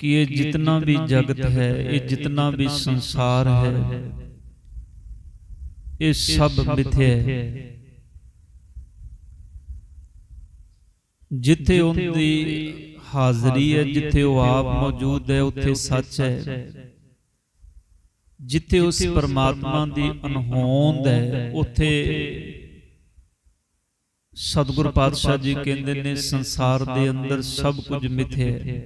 कि ये जितना भी जगत है ये जितना भी संसार है ये सब मिथ्या है ਜਿੱਥੇ ਉਹਦੀ ਹਾਜ਼ਰੀ ਹੈ ਜਿੱਥੇ ਉਹ ਆਪ ਮੌਜੂਦ ਹੈ ਉੱਥੇ ਸੱਚ ਹੈ ਜਿੱਥੇ ਉਸ ਪਰਮਾਤਮਾ ਦੀ ਅਨਹੋਂਦ ਹੈ ਉੱਥੇ ਸਤਿਗੁਰ ਪਾਤਸ਼ਾਹ ਜੀ ਕਹਿੰਦੇ ਨੇ ਸੰਸਾਰ ਦੇ ਅੰਦਰ ਸਭ ਕੁਝ ਮਿਥਿਆ ਹੈ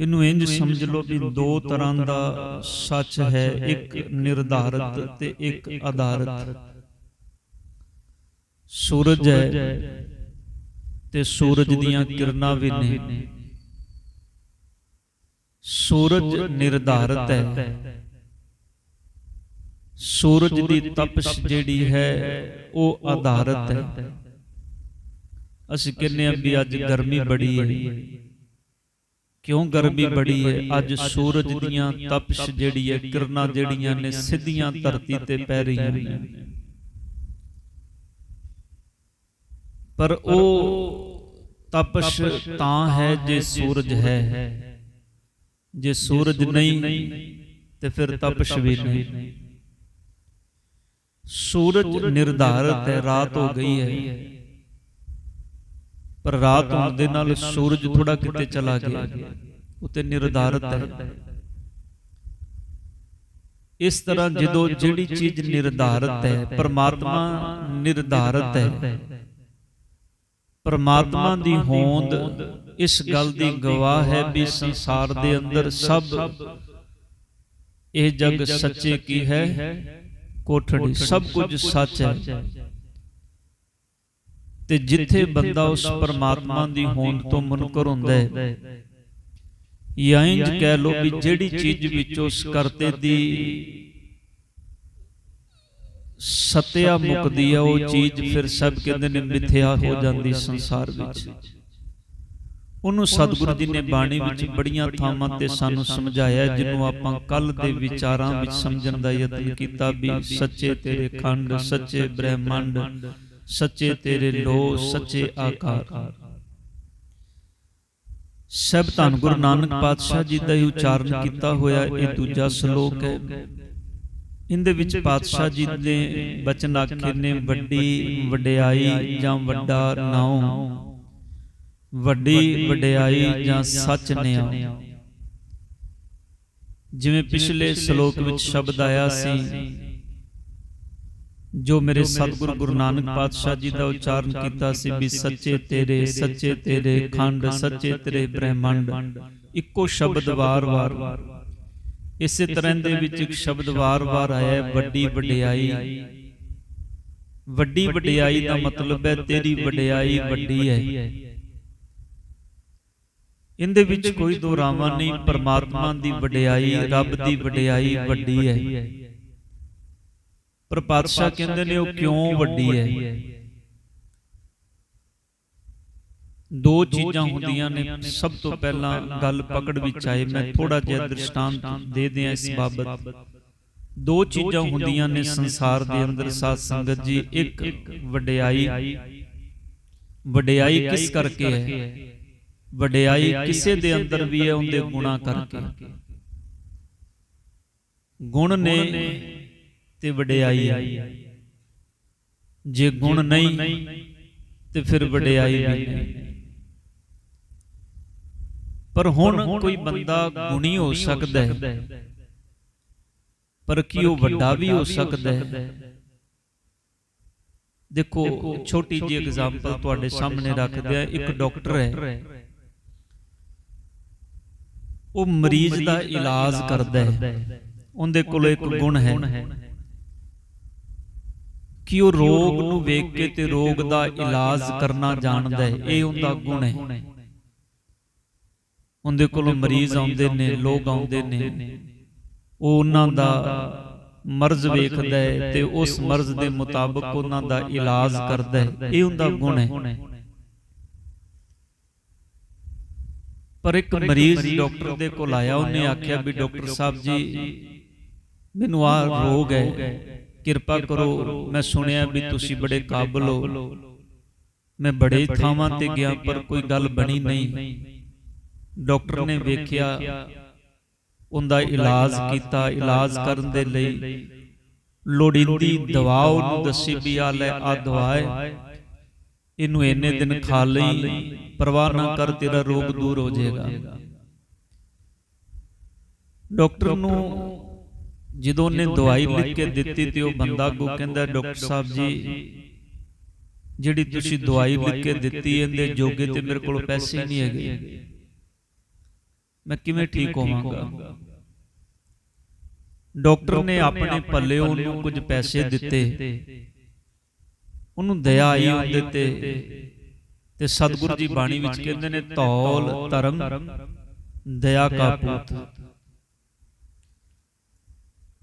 ਇਹਨੂੰ ਇੰਜ ਸਮਝ ਲਓ ਵੀ ਦੋ ਤਰ੍ਹਾਂ ਦਾ ਸੱਚ ਹੈ ਇੱਕ ਨਿਰਧਾਰਤ ਤੇ ਇੱਕ ਆਧਾਰਿਤ ਸੂਰਜ ਹੈ ਤੇ ਸੂਰਜ ਦੀਆਂ ਕਿਰਨਾਂ ਵੀ ਨੇ। ਸੂਰਜ ਨਿਰਧਾਰਤ ਹੈ। ਸੂਰਜ ਦੀ ਤਪਸ਼ ਜਿਹੜੀ ਹੈ ਉਹ ਆਧਾਰਤ ਹੈ। ਅਸੀਂ ਕਹਿੰਦੇ ਆ ਵੀ ਅੱਜ ਗਰਮੀ ਬੜੀ ਹੈ। ਕਿਉਂ ਗਰਮੀ ਬੜੀ ਹੈ ਅੱਜ ਸੂਰਜ ਦੀਆਂ ਤਪਸ਼ ਜਿਹੜੀ ਹੈ ਕਿਰਨਾਂ ਜਿਹੜੀਆਂ ਨੇ ਸਿੱਧੀਆਂ ਧਰਤੀ ਤੇ ਪੈ ਰਹੀਆਂ ਨੇ। ਪਰ ਉਹ ਤਪਸ਼ ਤਾਂ ਹੈ ਜੇ ਸੂਰਜ ਹੈ। ਜੇ ਸੂਰਜ ਨਹੀਂ ਤੇ ਫਿਰ ਤਪਸ਼ ਵੀ ਨਹੀਂ। ਸੂਰਜ ਨਿਰਧਾਰਤ ਹੈ ਰਾਤ ਹੋ। ਗਈ ਹੈ। ਪਰ ਰਾਤ ਹੋਣ ਦੇ ਨਾਲ ਸੂਰਜ ਥੋੜਾ ਕਿਤੇ ਚਲਾ ਗਿਆ ਉਤੇ ਨਿਰਧਾਰਤ ਹੈ। ਇਸ ਤਰ੍ਹਾਂ ਜਦੋਂ ਜਿਹੜੀ ਚੀਜ਼ ਨਿਰਧਾਰਤ ਹੈ ਪਰਮਾਤਮਾ ਨਿਰਧਾਰਤ ਹੈ। ਪਰਮਾਤਮਾ ਦੀ ਹੋਂਦ ਇਸ ਗੱਲ ਦੀ ਗਵਾਹ ਹੈ ਵੀ ਸੰਸਾਰ ਦੇ ਅੰਦਰ ਸਭ ਇਹ ਜਗ ਸੱਚੇ ਕੀ ਹੈ? ਕੋਠੜੀ। ਸਭ ਕੁਝ ਸੱਚ ਹੈ। ਤੇ ਜਿੱਥੇ ਬੰਦਾ ਉਸ ਪਰਮਾਤਮਾ ਦੀ ਹੋਂਦ ਤੋਂ ਮੁਨਕਰ ਹੁੰਦਾ ਹੈ। ਜਾਂ ਇੰਜ ਕਹਿ ਲੋ ਵੀ ਜਿਹੜੀ ਚੀਜ਼ ਵਿੱਚ ਉਸ ਕਰਤੇ ਦੀ ਸਤਿਆ ਮੁਕਦੀ ਹੈ ਉਹ ਚੀਜ਼ ਫਿਰ ਸਭ ਕਹਿੰਦੇ ਨੇ ਮਿੱਥਿਆ ਹੋ ਜਾਂਦੀ ਸੰਸਾਰ ਵਿੱਚ। ਉਹਨੂੰ ਸਤਿਗੁਰੂ ਜੀ ਨੇ ਬਾਣੀ ਵਿੱਚ ਬੜੀਆਂ ਥਾਵਾਂ ਤੇ ਸਾਨੂੰ ਸਮਝਾਇਆ ਜਿਹਨੂੰ ਆਪਾਂ ਕੱਲ ਦੇ ਵਿਚਾਰਾਂ ਵਿੱਚ ਸਮਝਣ ਦਾ ਯਤਨ ਕੀਤਾ ਵੀ ਸੱਚੇ ਤੇਰੇ ਖੰਡ ਸੱਚੇ ਬ੍ਰਹਿਮੰਡ ਸੱਚੇ ਤੇਰੇ ਲੋ ਸੱਚੇ ਆਕਾਰ। ਸਭ ਧੰਨ ਗੁਰੂ ਨਾਨਕ ਪਾਤਸ਼ਾਹ ਜੀ ਦਾ ਹੀ ਉਚਾਰਨ ਕੀਤਾ ਹੋਇਆ ਇਹ ਦੂਜਾ ਸ਼ਲੋਕ ਹੈ। ਇਹਦੇ ਵਿੱਚ ਪਾਤਸ਼ਾਹ ਜੀ ਨੇ ਬਚਨ ਆਖੇ ਨੇ ਵੱਡੀ ਵਡਿਆਈ ਜਾਂ ਵੱਡਾ ਨਾਉ। ਵੱਡੀ ਵਡਿਆਈ ਜਾਂ ਸੱਚ ਨਿਆ। ਜਿਵੇਂ ਪਿਛਲੇ ਸ਼ਲੋਕ ਵਿੱਚ ਸ਼ਬਦ ਆਇਆ ਸੀ। ਜੋ ਮੇਰੇ ਸਤਿਗੁਰ ਗੁਰੂ ਨਾਨਕ ਪਾਤਸ਼ਾਹ ਜੀ ਦਾ ਉਚਾਰਨ ਕੀਤਾ ਸੀ ਵੀ ਸੱਚੇ ਤੇਰੇ ਸੱਚੇ ਤੇਰੇ ਖੰਡ ਸੱਚੇ ਤੇਰੇ ਬ੍ਰਹਿਮੰਡ। ਇੱਕੋ ਸ਼ਬਦ ਵਾਰ-ਵਾਰ ਇਸੇ ਤਰ੍ਹਾਂ ਦੇ ਵਿੱਚ ਇੱਕ ਸ਼ਬਦ ਵਾਰ-ਵਾਰ ਆਇਆ ਵੱਡੀ ਵਡਿਆਈ। ਵੱਡੀ ਵਡਿਆਈ ਦਾ ਮਤਲਬ ਹੈ ਤੇਰੀ ਵਡਿਆਈ ਵੱਡੀ ਹੈ। ਇਹਦੇ ਵਿੱਚ ਕੋਈ ਦੋ ਰਾਵਾਂ ਨਹੀਂ ਪਰਮਾਤਮਾ ਦੀ ਵਡਿਆਈ ਰੱਬ ਦੀ ਵਡਿਆਈ ਵੱਡੀ ਹੈ। ਪਰ ਪਾਤਸ਼ਾਹ ਕਹਿੰਦੇ ਨੇ ਉਹ ਕਿਉਂ ਵੱਡੀ ਹੈ? ਦੋ ਚੀਜ਼ਾਂ ਹੁੰਦੀਆਂ ਨੇ ਸਭ ਤੋਂ ਪਹਿਲਾਂ ਗੱਲ ਪਕੜ ਵਿੱਚ ਆਏ। ਮੈਂ ਥੋੜਾ ਜਿਹਾ ਦ੍ਰਿਸ਼ਟਾਂਤ ਦੇ ਦਿਆਂ ਇਸ ਬਾਬਤ। ਦੋ ਚੀਜ਼ਾਂ ਹੁੰਦੀਆਂ ਨੇ ਸੰਸਾਰ ਦੇ ਅੰਦਰ ਸਾਧ ਸੰਗਤ ਜੀ ਇੱਕ ਵਡਿਆਈ। ਵਡਿਆਈ। ਕਿਸ ਕਰਕੇ ਹੈ? ਵਡਿਆਈ ਕਿਸੇ ਦੇ ਅੰਦਰ ਵੀ ਹੈ ਉਹਦੇ ਗੁਣਾ ਕਰਕੇ। ਗੁਣ ਨੇ ਤੇ ਵਡਿਆਈ। ਜੇ ਗੁਣ ਨਹੀਂ ਤੇ ਫਿਰ ਵਡਿਆਈ ਵੀ ਨਹੀਂ। ਪਰ ਹੁਣ ਕੋਈ ਬੰਦਾ ਗੁਣੀ ਹੋ ਸਕਦਾ ਹੈ। ਪਰ ਕੀ ਉਹ ਵੱਡਾ ਵੀ ਹੋ ਸਕਦਾ ਹੈ? ਦੇਖੋ ਛੋਟੀ ਜਿਹੀ ਐਗਜ਼ਾਮਪਲ ਤੁਹਾਡੇ ਸਾਹਮਣੇ ਰੱਖਦੇ ਆ ਇੱਕ ਡਾਕਟਰ ਹੈ। ਉਹ ਮਰੀਜ਼ ਦਾ ਇਲਾਜ ਕਰਦਾ ਹੈ। ਉਹਦੇ ਕੋਲ ਇੱਕ ਗੁਣ ਹੈ। ਕਿ ਉਹ ਰੋਗ ਨੂੰ ਵੇਖ ਕੇ ਤੇ ਰੋਗ ਦਾ ਇਲਾਜ ਕਰਨਾ ਜਾਣਦਾ ਹੈ। ਇਹ ਉਹਦਾ ਗੁਣ ਹੈ। ਉਹਦੇ ਕੋਲ ਮਰੀਜ਼ ਆਉਂਦੇ ਨੇ ਲੋਕ ਆਉਂਦੇ ਨੇ। ਉਹ ਉਹਨਾਂ ਦਾ ਮਰਜ਼ ਵੇਖਦਾ ਹੈ ਤੇ ਉਸ ਮਰਜ਼ ਦੇ ਮੁਤਾਬਕ ਉਹਨਾਂ ਦਾ ਇਲਾਜ ਕਰਦਾ ਹੈ। ਇਹ ਉਹਦਾ ਗੁਣ ਹੈ। ਪਰ ਇੱਕ ਮਰੀਜ਼ ਡਾਕਟਰ ਦੇ ਕੋਲ ਆਇਆ ਉਹਨੇ ਆਖਿਆ ਵੀ ਡਾਕਟਰ ਸਾਹਿਬ ਜੀ ਮੈਨੂੰ ਆ ਰੋਗ ਹੈ। ਕਿਰਪਾ ਕਰੋ ਮੈਂ ਸੁਣਿਆ ਵੀ ਤੁਸੀਂ ਬੜੇ ਕਾਬਲ ਹੋ। ਮੈਂ ਬੜੇ ਥਾਵਾਂ ਤੇ ਗਿਆ ਪਰ ਕੋਈ ਗੱਲ ਬਣੀ ਨਹੀਂ। ਡਾਕਟਰ ਨੇ ਵੇਖਿਆ ਉਹਦਾ ਇਲਾਜ ਕੀਤਾ ਇਲਾਜ ਕਰਨ ਦੇ ਲਈ। ਲੋੜੀਂਦੀ ਦਵਾ ਉਹਨੂੰ ਦੱਸੀ ਵੀ ਆ ਲੈ ਆ ਦਵਾ ਹੈ ਇਹਨੂੰ ਇੰਨੇ ਦਿਨ ਖਾ ਲਈ ਪਰਵਾਹ ਨਾ ਕਰ ਤੇਰਾ ਰੋਗ ਦੂਰ ਹੋ ਜਾਏਗਾ। ਡਾਕਟਰ ਨੂੰ ਜਦੋਂ ਉਹਨੇ ਦਵਾਈ ਲਿਖ ਕੇ ਦਿੱਤੀ ਤੇ ਉਹ ਬੰਦਾ ਕੋ ਕਹਿੰਦਾ ਡਾਕਟਰ ਸਾਹਿਬ ਜੀ ਜਿਹੜੀ ਤੁਸੀਂ ਦਵਾਈ ਲਿਖ ਕੇ ਦਿੱਤੀ ਇਹਦੇ ਜੋਗੇ ਤੇ ਮੇਰੇ ਕੋਲ ਪੈਸੇ ਨਹੀਂ ਹੈਗੇ। ਮੈਂ ਕਿਵੇਂ ਠੀਕ ਹੋਵਾਂਗਾ? ਡਾਕਟਰ ਨੇ ਆਪਣੇ ਪੱਲੇ ਉਹਨੂੰ ਕੁਝ ਪੈਸੇ ਦਿੱਤੇ। ਉਹਨੂੰ ਦਇਆ ਆਈ ਉਹਦੇ ਤੇ। ਤੇ। ਸਤਿਗੁਰੂ ਜੀ ਬਾਣੀ ਵਿੱਚ ਕਹਿੰਦੇ ਨੇ ਧੌਲ ਧਰਮ ਦਇਆ ਕਾ ਪੂਤ।